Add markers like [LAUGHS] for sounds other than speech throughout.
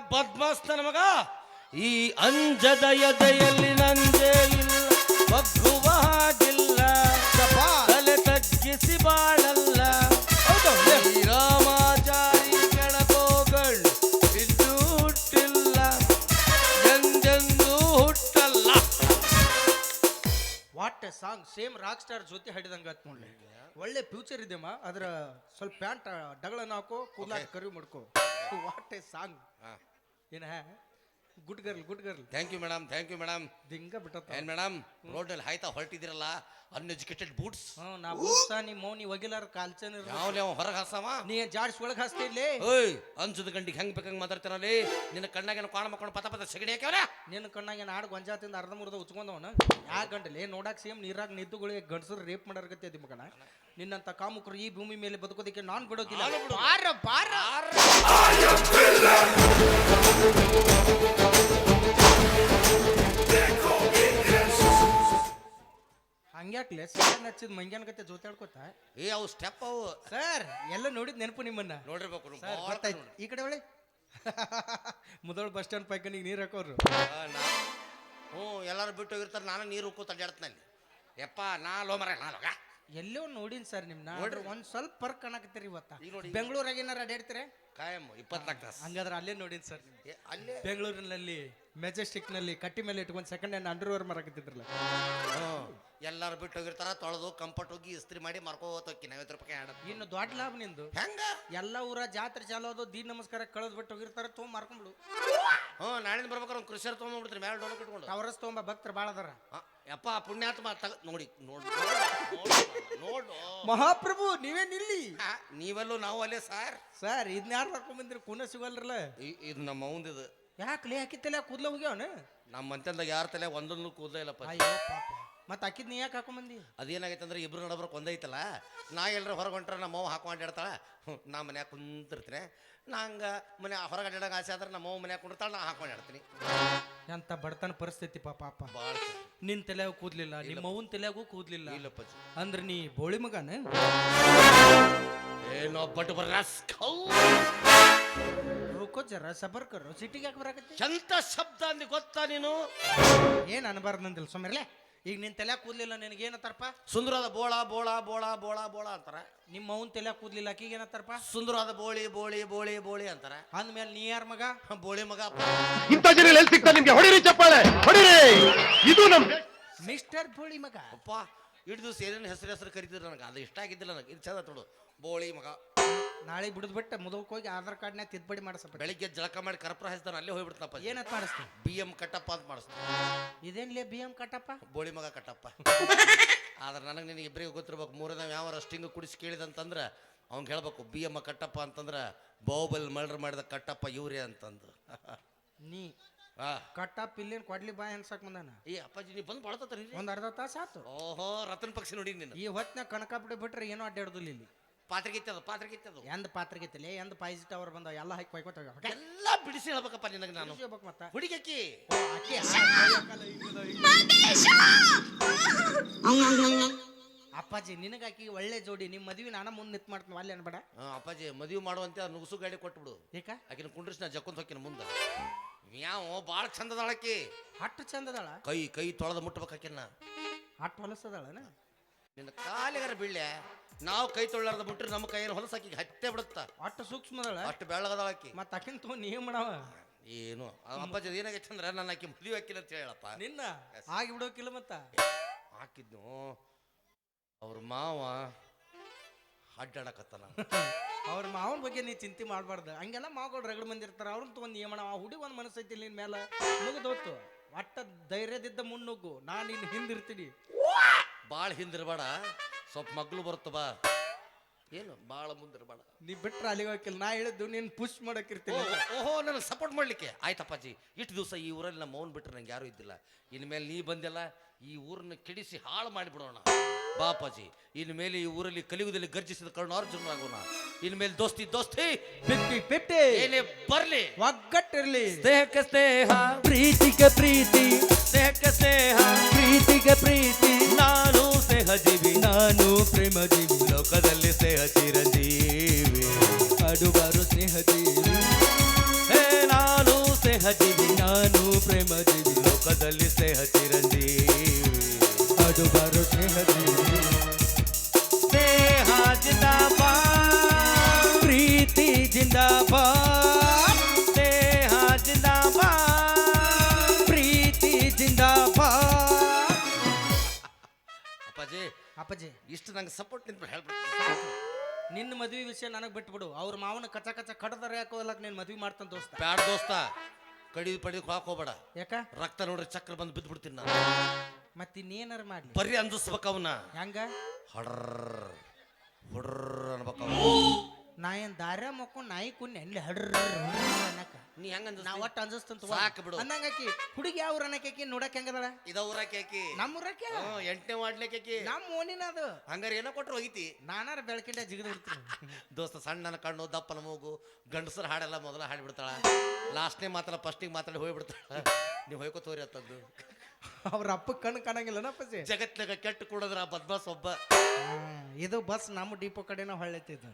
ಬದ್ಮಾಸ್ತನ ಮಗ. ಈ ಅಂಜದ ಎದೆಯಲ್ಲಿ ನಂದೇ ಇಲ್ಲ ಬಗ್ಗುವ ಹಾಗಿಲ್ಲ. ತಲೆ ತಗ್ಗಿಸಿ ಬಾಳಲ್ಲ. ರಾಮಾಚಾರಿ ಕೆಳಕೋಗಳು ಇದ್ದು ಹುಟ್ಟಿಲ್ಲ. ಎಂದೆಂದೂ ಹುಟ್ಟಲ್ಲ. What song same rock star ಜೊತೆ ಹಿಡಿದಂಗ ಆತ್ ನೋಡ್ಲಿ. ಒಳ್ಳೆ ಫ್ಯೂಚರ್ ಇದೆಮ್ಮ ಅದರ ಸ್ವಲ್ಪ ಪ್ಯಾಂಟ್ ಡಗಳನ್ನ ಹಾಕೋ ಕೂದಲಾಗ ಕರಿ ಮಾಡ್ಕೋ. ವಾಟ್ ಎ ಸಾಂಗ್ ಹಾ. ಏನ? Good girl good girl. Thank you madam thank you madam ದಿಂಗ ಬಿಟ್ಟ ಏನ್ ಮೇಡಮ್ ಅಲ್ಲಿ ಹಾಯ್ತಾ ಹೊರಟಿದಿರಲ್ಲ ಅನ್ಎಜುಕೇಟೆಡ್ ಬೂಟ್ಸ್ ಹ್ಞೂ ನಾ ಬೂಟ್ಸ ನಿಮ್ಮ ಮೌನಿ ಒಗಿಲಾರ ಕಾಲ್ಚನ್ ಯಾವ್ಲೇ ಅವ ಹೊರಗೆ ಹಾಸವ ನೀ ಜಾಡ್ಸ್ ಒಳಗೆ ಹಾಸ್ತಿ ಇಲ್ಲಿ ಅನ್ಸದ ಗಂಡಿಗೆ ಹೆಂಗ್ ಬೇಕಂಗ್ ಮಾತಾಡ್ತಾನಲ್ಲಿ ನಿನ್ನ ಕಣ್ಣಾಗೇನು ಕಾಣ ಮಕ್ಕೊಂಡು ಪತ ಪತ ಸಗಡಿ ಹಾಕ್ಯಾವ್ರ ನಿನ್ನ ಕಣ್ಣಾಗ ಆಡ್ ಗೊಂಜಾತಿಂದ ಅರ್ಧ ಮುರ್ದ ಉಚ್ಕೊಂಡವನ ಯಾ ಗಂಡಲೆ ನೋಡಕ್ಕೆ ಸೇಮ್ ನೀರಾಗ ನಿದ್ದುಗಳಿಗೆ ಗಂಡಸರು ರೇಪ್ ಮಾಡಾರ್ಗತ್ತೆ ಮಗನ. ನಿನ್ನಂತ ಕಾಮುಕರು ಈ ಭೂಮಿ ಮೇಲೆ ಬದುಕೋದಕ್ಕೆ ನಾನ್ ಬಿಡೋದಿಲ್ಲ. ಬಾರ ಬಾರ. ಹಂಗ್ಯಾಕ್ಲೆ ಸರ್ ಹಚ್ಚಿದ ಮಂಗ್ಯಾನ ಕತೆ ಜೋತಾಡ್ಕೋತ? ಏ ಅವು ಸ್ಟೆಪ್ ಅವು. ಸರ್ ಎಲ್ಲ ನೋಡಿದ್ ನೆನಪು ನಿಮ್ಮನ್ನ. ನೋಡಿರ್ಬೇಕು. ಸರ್ ಗೊತ್ತಾಯ್ತು. ಈ ಕಡೆ ಒಳ್ಳೆ. ಮುದೋಳ್ ಬಸ್ ಸ್ಟ್ಯಾಂಡ್ ಪೈಕನಿಗೆ ನೀರು ಹಾಕೋರು. ಹ್ಞೂ ಎಲ್ಲಾರು ಬಿಟ್ಟು ಹೋಗಿರ್ತಾರೆ ನಾನು ನೀರು ಕೂತ್ ಅಡ್ಡಾಡ್ತಾನಲ್ಲಿ ಯಪ್ಪ ನಾ ಲೋ ಮರ ನಾ ಲೋಗ ಎಲ್ಲೋ ನೋಡಿನ್ ಸರ್ ನಿಮ್ನ ನೋಡ್ರಿ. ಒಂದ್ ಸ್ವಲ್ಪ ಪರ್ಕ್ ಕಾಣಕತ್ತೀರಿ ಇವತ್ತ ಈಗ ನೋಡಿ. ಬೆಂಗಳೂರಾಗ ಏನಾರ ಅಡ್ಯಾಡ್ತೀರ ಕಾಯಂ ಇಪ್ಪತ್ನಾಲ್ಕು ತಾಸು. ಹಂಗಾದ್ರೆ ಅಲ್ಲೇ ನೋಡಿನಿ ಸರ್. ಏ, ಅಲ್ಲೇ? ಬೆಂಗಳೂರಿನಲ್ಲಿ ಮೆಜೆಸ್ಟಿಕ್ನಲ್ಲಿ ಕಟ್ಟಿ ಮೇಲೆ ಇಟ್ಕೊಂಡು ಸೆಕೆಂಡ್ ಹ್ಯಾಂಡ್ ಅಂಡರ್ವೇರ್ ಮಾರಾಕತ್ತಿದ್ರಲ್ಲ ಹ್ಞೂ ಎಲ್ಲಾರು ಬಿಟ್ಟು ಹೋಗಿರ್ತಾರ ತೊಳೆದು ಕಂಫರ್ಟ್ ಹೋಗಿ ಇಸ್ತ್ರಿ ಮಾಡಿ ಮರ್ಕೋತ ಹೋಗ್ತೀನಿ ಐವತ್ತು ರೂಪಾಯಿ ಆಡ ಇನ್ನು ದೊಡ್ಡ ಲಾಭ ನಿಂದು. ಹೆಂಗ? ಎಲ್ಲ ಊರ ಜಾತ್ರೆ ಚಾಲೋದು ದೀನ್ ನಮಸ್ಕಾರ ಕಳೆದ್ ಬಿಟ್ಟು ಹೋಗಿರ್ತಾರ ತೊಗೊಂಡ್ ಮಾರ್ಕೊಂಡ್ಬಿಡು ಹ್ಞೂ ನಾಳಿಂದ ಬರ್ಬೇಕಾರೆ ಒಂದು ಕೃಷಿಯರ್ ತೊಗೊಂಡ್ಬಿಡ್ತೀನಿ ಮೇಲೆ ಡೋಲ್ ಇಟ್ಕೊಂಡು ಟವರಸ್ ತೊಗೊಂಬ ಭಕ್ತರು ಭಾಳ ಅದಾರ. ಆ, ಯಪ್ಪ ಪುಣ್ಯಾತ್ಮ ತಗ ನೋಡಿ ನೋಡಿ ನೋಡು ನೋಡು ಮಹಾಪ್ರಭು ನೀವೇನಿಲ್ಲಿ ಆ, ನೀವೆಲ್ಲೂ ನಾವು ಅಲ್ಲೇ ಸಾರ್. ಸರ್ ಇದನ್ನ ಯಾರು ಹಾಕೊಂಡ್ ಹಾಕೊಂಬಂದ್ರಿ ಕೂನ ಸಿಗಲ್ರಲ್ಲ? ಇದು ನಮ್ಮ ಅವಂದಿದು ಯಾಕೆ ಲೇ ಹಾಕಿತ್ತಲ್ಲ ಕೂದಲ ಹೋಗ್ಯಾವನ ನಮ್ಮ ಮಂತ್ಯಂದಾಗ ಯಾರ ತಲೆ ಒಂದೊಂದು ಕೂದಲೇ ಇಲ್ಲಪ್ಪ ಅಯ್ಯೋ ಪಾಪ. ಮತ್ತೆ ಹಾಕಿದ್ ನೀ ಯಾಕೆ ಹಾಕೊಂಬಂದಿ? ಅದೇನಾಗೈತೆ ಅಂದ್ರೆ ಇಬ್ರು ನಡಬ್ರಕ್ಕೆ ಒಂದೈತಲ್ಲ ನಾ ಎಲ್ಲರೂ ಹೊರಗೆ ಹೊಂಟ್ರೆ ನಮ್ಮ ಅವ್ವ ಹಾಕೊಂಡು ಅಡ್ಯಾಡ್ತಾಳ ಹ್ಞೂ, ನಾ ಮನ್ಯಾಗ ಕುಂತಿರ್ತೀನಿ. ನಾ ಹಂಗೆ ಮನೆ ಹೊರಗೆ ಅಡ್ಯಾಡಂಗೆ ಆಸೆ ಆದ್ರೆ ನಮ್ಮ ಅವ್ವ ಮನ್ಯಾಗ ಕುಂಡಿರ್ತಾಳೆ ನಾ ಹಾಕೊಂಡು ಆಡ್ತೀನಿ ಎಂತ ಬಡತನ ಪರಿಸ್ಥಿತಿ ಪಾಪ ಅಪ್ಪ ಭಾಳ ನಿನ್ ಕೂದಲಿಲ್ಲ ಕೂದ್ಲಿಲ್ಲ ನಿಮ್ಮ ಅವನ್ ತಲೆಯಾಗೂ ಕೂದ್ಲಿಲ್ಲ. ಇಲ್ಲಪ್ಪ ಅಂದ್ರೆ ನೀ ಬೋಳಿ ಮಗನ? ಏನೋ ಬಟ್ ಬರ್ರಾಸ್ ರುಕೋ ಜರ ಸಬರ್ ಕರು ಸಿಟಿಗೆ ಯಾಕೆ ಬರಾಕತ್ತಿ? ಎಂತ ಶಬ್ದ ಅಂದಿ ಗೊತ್ತಾ ನೀನು? ಏನ್ ಅನ್ಬಾರ್ದಂದಿಲ್ಲ ಸುಮ್ಮನೆ ಈಗ ನಿನ್ ತಲೆ ಕೂದ್ಲಿಲ್ಲ ನಿನಗೆ ಏನತ್ತಾರಪ್ಪ ಸುಂದರವಾದ ಬೋಳ ಬೋಳ ಬೋಳ ಬೋಳ ಬೋಳ ಅಂತಾರ. ನಿಮ್ಮ ಅವನ್ ತಲೆ ಕೂದ್ಲಿಲ್ಲ ಆಕಿಗೆ ಏನತ್ತಾರಪ್ಪ ಸುಂದರವಾದ ಬೋಳಿ ಬೋಳಿ ಬೋಳಿ ಬೋಳಿ ಅಂತಾರ. ಅಂದ್ಮೇಲೆ ನೀ ಯಾರ ಮಗ? ಬೋಳಿ ಮಗ. ಇಂಥ ಜನ ಎಲ್ಲಿ ಸಿಗ್ತಾರೆ ನಿಮ್ಗೆ? ಹೊಡಿರಿ ಚಪ್ಪಾಳೆ ಹೊಡಿರಿ! ಇದು ನಮ್ ದೇಶ. ಮಿಸ್ಟರ್ ಬೋಳಿ ಮಗ. ಅಪ್ಪ ದಿವಸ ಏನೇನು ಹೆಸರು ಹೆಸರು ಕರಿತಿದ್ರು ನನಗೆ ಅದು ಇಷ್ಟ ಆಗಿದ್ದಿಲ್ಲ ನನಗೆ. ಇದು ಚಂದ ತೊಡು ಬೋಳಿ ಮಗ. ನಾಳೆ ಬಿಡದ್ ಬಿಟ್ಟು ಮುದಕ್ ಹೋಗಿ ಆಧಾರ್ ಕಾರ್ಡ್ನ್ಯಾಗ ತಿದ್ದುಪಡಿ ಮಾಡಿಸಪ್ಪ. ಬೆಳಿಗ್ಗೆ ಜಳಕ ಮಾಡಿ ಕರ್ಪುರ ಹಚ್ತಾನೆ ಅಲ್ಲೇ ಹೋಗ್ಬಿಡ್ತಪ್ಪ ಏನಂತ ಮಾಡಿಸ್ತೀನಿ ಬಿ ಎಂ ಕಟ್ಟಪ್ಪ ಅಂತ ಮಾಡಿಸ್ತೀನಿ ಇದೇನ್ಲೇ ಬಿ ಎಂ ಕಟ್ಟಪ್ಪ? ಬೋಳಿ ಮಗ ಕಟ್ಟಪ್ಪ. ಆದ್ರೆ ನನಗೆ ನಿನಗೆ ಇಬ್ಬರಿಗೆ ಗೊತ್ತಿರ್ಬೇಕು ಮೂರನೇ ಯಾವ ರಸ್ಟಿಂಗ್ ಕುಡಿಸಿ ಕೇಳಿದಂತಂದ್ರೆ ಅವ್ನಿಗೆ ಹೇಳ್ಬೇಕು ಬಿ ಎಮ್ಮ ಕಟ್ಟಪ್ಪ ಅಂತಂದ್ರೆ ಬೌಬಲ್ ಮರ್ಡರ್ ಮಾಡಿದ ಕಟ್ಟಪ್ಪ ಇವ್ರೇ ಅಂತಂದು. ನೀ ಆ. ಪಿಲ್ಲಿನ ಇಲ್ಲೇನ್ ಕೊಡ್ಲಿ ಬಾಯ್ ಅನ್ಸಕ್ ಬಂದಾನ? ಈ ಅಪ್ಪಾಜಿ ನೀ ಬಂದು ಬಾಳ್ತತ್ರಿ ಒಂದ್ ಅರ್ಧ ತಾಸ ಆತು. ಓಹೋ ರತನ್ ಪಕ್ಷಿ ನೋಡಿ ನೀನು ಈ ಕಣಕ ಬಿಡಿ ಬಿಟ್ರೆ ಏನೋ ಅಡ್ಡಾಡುದಿಲ್ಲ ಇಲ್ಲಿ. ಪಾತ್ರೆ ಗಿತ್ತದು ಪಾತ್ರೆ ಗಿತ್ತದು ಎಂದ ಪಾತ್ರೆ ತಲೆ ಎಂದ ಪಾಯ್ಸಿ ಟವರ್ ಬಂದ ಎಲ್ಲ ಹಾಕಿ ಕೊಯ್ಕೋತ. ಎಲ್ಲ ಬಿಡಿಸಿ ಹೇಳ್ಬೇಕಪ್ಪ ನಿನಗೆ ನಾನು. ಹೇಳ್ಬೇಕು ಮತ್ತ. ಹುಡುಗಕ್ಕಿ ಅಕ್ಕಿ. ಆಕಿ ಆ- ಅಪ್ಪಾಜಿ ನಿನಗಾಕಿ ಒಳ್ಳೆ ಜೋಡಿ ನಿಮ್ಮ ಮದುವೆ ನಾನು ಮುಂದೆ ನಿಂತ್ ಮಾಡ್ತೀನಿ ಅಲ್ಲಿ ಅನ್ಬೇಡ. ಆ, ಅಪ್ಪಾಜಿ ಮದುವೆ ಮಾಡುವಂತೆ ನುಗ್ಸು ಗಾಡಿ ಕೊಟ್ಬಿಡು. ಏಕ? ಆಕಿನ ಕುಂಡ್ರಿಸ್ ನಾ ಜಕ್ಕೊಂತ ಹೋಕಿನ ಮುಂದೆ ಯಾವ ಭಾಳ ಚಂದದಾಳಕಿ ಹಟ್ಟು ಚಂದದಾಳ? ಕೈ ಕೈ ತೊಳೆದು ಮುಟ್ಬೇಕು ಆಕಿನ ಹಟ್ಟು ಹೊಲಸದಾಳನ? ನಿನ್ನ ಕಾಲಿಗಾರ ಬೀಳ್ಯ ನಾವು ಕೈ ತೊಳ್ಳಾರ್ದ ಬಿಟ್ರೆ ನಮ್ಮ ಕೈಯನ್ನು ಹೊಲಸಾಕಿ ಹತ್ತೆ ಬಿಡುತ್ತ. ಅಷ್ಟು ಸೂಕ್ಷ್ಮದಾಳ? ಅಷ್ಟು ಬೆಳಗದಾಳಕಿ ಆಕಿ. ಮತ್ತ ಅಕ್ಕಿನ ತಗೋ ನೀ ಮಾಡವ? ಏನು? ಆ ಅಪ್ಪಾಜಿ ಏನಾಗೈತೆ ಅಂದ್ರೆ ನನ್ನ ಆಕಿ ಮದುವೆ ಹಾಕಿಲ್ಲ ಅಂತ ಹೇಳಪ್ಪ. ನಿನ್ನ? ಆಗಿ ಬಿಡೋಕಿಲ್ಲ ಮತ್ತ? ಹಾಕಿದ್ನು? ಅವ್ರ ಮಾವ ಅಡ್ಡಾಡಕತ್ತಲ್ಲ ಅವ್ರ ಮಾವನ ಬಗ್ಗೆ ನೀ ಚಿಂತೆ ಮಾಡಬಾರ್ದು. ಹಂಗೆಲ್ಲ ಮಾವಗಳು ರಗಡ್ ಮಂದಿ ಅವ್ರಂತ ಒಂದು ನಿಯಮನ ನೀ ಆ ಹುಡಿ ಒಂದು ಮನಸ್ಸೈತಿ ನಿನ್ ಮೇಲೆ. ಮುಗಿದೋತು ಒಟ್ಟ ಧೈರ್ಯದಿದ್ದ ಮುನ್ನುಗ್ಗು. ನಾನು ಇನ್ನು ಹಿಂದಿರ್ತೀನಿ ಭಾಳ ಹಿಂದಿರಬೇಡ ಸ್ವಲ್ಪ ಮಗ್ಳು ಬರುತ್ತೆ ಬಾ. ಏನು? ಭಾಳ ಮುಂದಿರಬೇಡ ನೀ ಬಿಟ್ರೆ ಅಲ್ಲಿಗೆ ಹೋಗಿಲ್ಲ ನಾ ಹೇಳಿದ್ದು ನೀನು ಪುಷ್ ಮಾಡಕ್ಕಿರ್ತೀನಿ ಓಹೋ ನನಗೆ ಸಪೋರ್ಟ್ ಮಾಡ್ಲಿಕ್ಕೆ. ಆಯ್ತಪ್ಪಾಜಿ ಇಷ್ಟು ದಿವಸ ಈ ಊರಲ್ಲಿ ನಮ್ಮ ಮೌನ್ ಬಿಟ್ರೆ ನಂಗೆ ಯಾರೂ ಇದ್ದಿಲ್ಲ. ಇನ್ಮೇಲೆ ನೀ ಬಂದೆಲ್ಲ ಈ ಊರನ್ನ ಕೆಡಿಸಿ ಹಾಳು ಮಾಡಿಬಿಡೋಣ. ಬಾಪಾಜಿ ಇನ್ಮೇಲೆ ಈ ಊರಲ್ಲಿ ಕಲಿಯುಗದಲ್ಲಿ ಗರ್ಜಿಸಿದ ಕರುಣಾರ್ಜುನರಾಗೋಣ ಇನ್ಮೇಲೆ ದೋಸ್ತಿ ದೋಸ್ತಿ. Fifty fifty. ಏನೇ ಬರ್ಲಿ. ಒಗ್ಗಟ್ಟಿರ್ಲಿ. ಸ್ನೇಹಕ್ಕೆ ಸ್ನೇಹ. ಪ್ರೀತಿಗೆ ಪ್ರೀತಿ. ಸ್ನೇಹಕ್ಕೆ ಸ್ನೇಹ. ಪ್ರೀತಿಗೆ ಪ್ರೀತಿ. ನಾನು ಸ್ನೇಹ ಜೀವಿ ನಾನು ಪ್ರೇಮ ಜೀವಿ ಲೋಕದಲ್ಲಿ ಸ್ನೇಹ ಚಿರಜೀವಿ ಅಡುಬಾರು ಸ್ನೇಹ ಜೀವಿ ಹೇ ನಾನು ಸ್ನೇಹ ಜೀವಿ ನಾನು ಪ್ರೇಮ ಜೀವಿ ಲೋಕದಲ್ಲಿ ಸ್ನೇಹ ಚಿರಂಜೀವಿ ಅದು ಬಾರೋ ಸ್ನೇಹ ಜೀವಿ ಸ್ನೇಹ ಜಿಂದಾಬಾದ್. ಪ್ರೀತಿ ಜಿಂದಾಬಾ ಸ್ನೇಹ ಜಿಂದಾಬಾದ್. ಪ್ರೀತಿ ಜಿಂದಾಬಾ ಅಪ್ಪಾಜಿ ಅಪ್ಪಾಜಿ ಇಷ್ಟು ನಂಗೆ ಸಪೋರ್ಟ್ ನಿಂತು ಹೇಳ್ಬಿಡ್ತೀನಿ ನಿನ್ನ ಮದುವೆ ವಿಷಯ ನನಗೆ ಬಿಟ್ಬಿಡು. ಅವ್ರ ಮಾವನ ಕಚ ಕಚ ಕಡದರೆ ಯಾಕೋದಲ್ಲಕ್ ನೀನು ಮದುವೆ ಮಾಡ್ತಾನೆ ದೋಸ್ತ. ಬ್ಯಾಡ ದೋಸ್ತ. ಕಡಿದು ಪಡಿದು ಹೋಗ್ಬೇಡ. ಯಾಕ? ರಕ್ತ ನೋಡ್ರಿ ಚಕ್ರ ಬಂದು ಬಿದ್ದ್ಬಿಡ್ತೀನಿ ನಾನು. ಮತ್ತೆ ಇನ್ನೇನಾರ ಮಾಡ್ಲಿ. ಬರೀ ಅವನ. ಅವನ್ನ ಹೆಂಗ? ಹಡ್ರ ಹುಡ್ರ ಅನ್ಬೇಕು ನಾ ಏನ್ ಮಕ್ಕೊಂಡು ನಾಯಿ ಕುನ್ ಎಲ್ಲಿ ಹಡ್ರ ಅನ್ನಕ. ನೀ ಹೆಂಗ ನಾ ಒಟ್ಟು ಅಂಜಿಸ್ತಂತ ಸಾಕ್ ಬಿಡು. ಅನ್ನಂಗಾಕಿ ಹುಡುಗಿ ಯಾವ ಅನ್ನಕಿ ನೋಡಕ್ ಹೆಂಗದಳ ಇದ ಊರಾಕಿ ಆಕಿ. ನಮ್ಮ ಊರಕ್ಕೆ? ಹ್ಞೂ ಎಂಟನೇ ಮಾಡ್ಲಿಕ್ಕೆ ನಮ್ಮ ಓನಿನ ಅದು. ಹಂಗಾರೆ ಏನೋ ಕೊಟ್ರು ಹೋಗಿತಿ. ನಾನಾರ ಬೆಳಕಿಂಡ ಜಿಗಿದು ಬಿಡ್ತೀನಿ. ದೋಸ್ತ ಸಣ್ಣನ ಕಣ್ಣು ದಪ್ಪನ ಮೂಗು ಗಂಡಸರ ಹಾಡೆಲ್ಲ ಮೊದಲ ಹಾಡ್ಬಿಡ್ತಾಳ. ಲಾಸ್ಟ್ನೇ ಮಾತ್ರ ಫಸ್ಟಿಗೆ ಮಾತಾಡಿ ಹೋಗ್ಬಿಡ್ತಾಳ. ನೀವು ಹೋಯ್ಕೋತೋರಿ ಅಂತಂದು ಅವ್ರ ಅಪ್ಪ ಕಣ್ಣು ಕಾಣಂಗಿಲ್ಲ ನಪ್ಪಸಿ ಜಗತ್ತಿನಾಗ ಕೆಟ್ಟ ಕೂಡದ್ರ ಬದ್ಮಾಸ್ ಒಬ್ಬ. ಇದು ಬಸ್ ನಮ್ಮ ಡಿಪೋ ಕಡೆನ ಹೊಳ್ಳೆತ್ತಿದ್ದು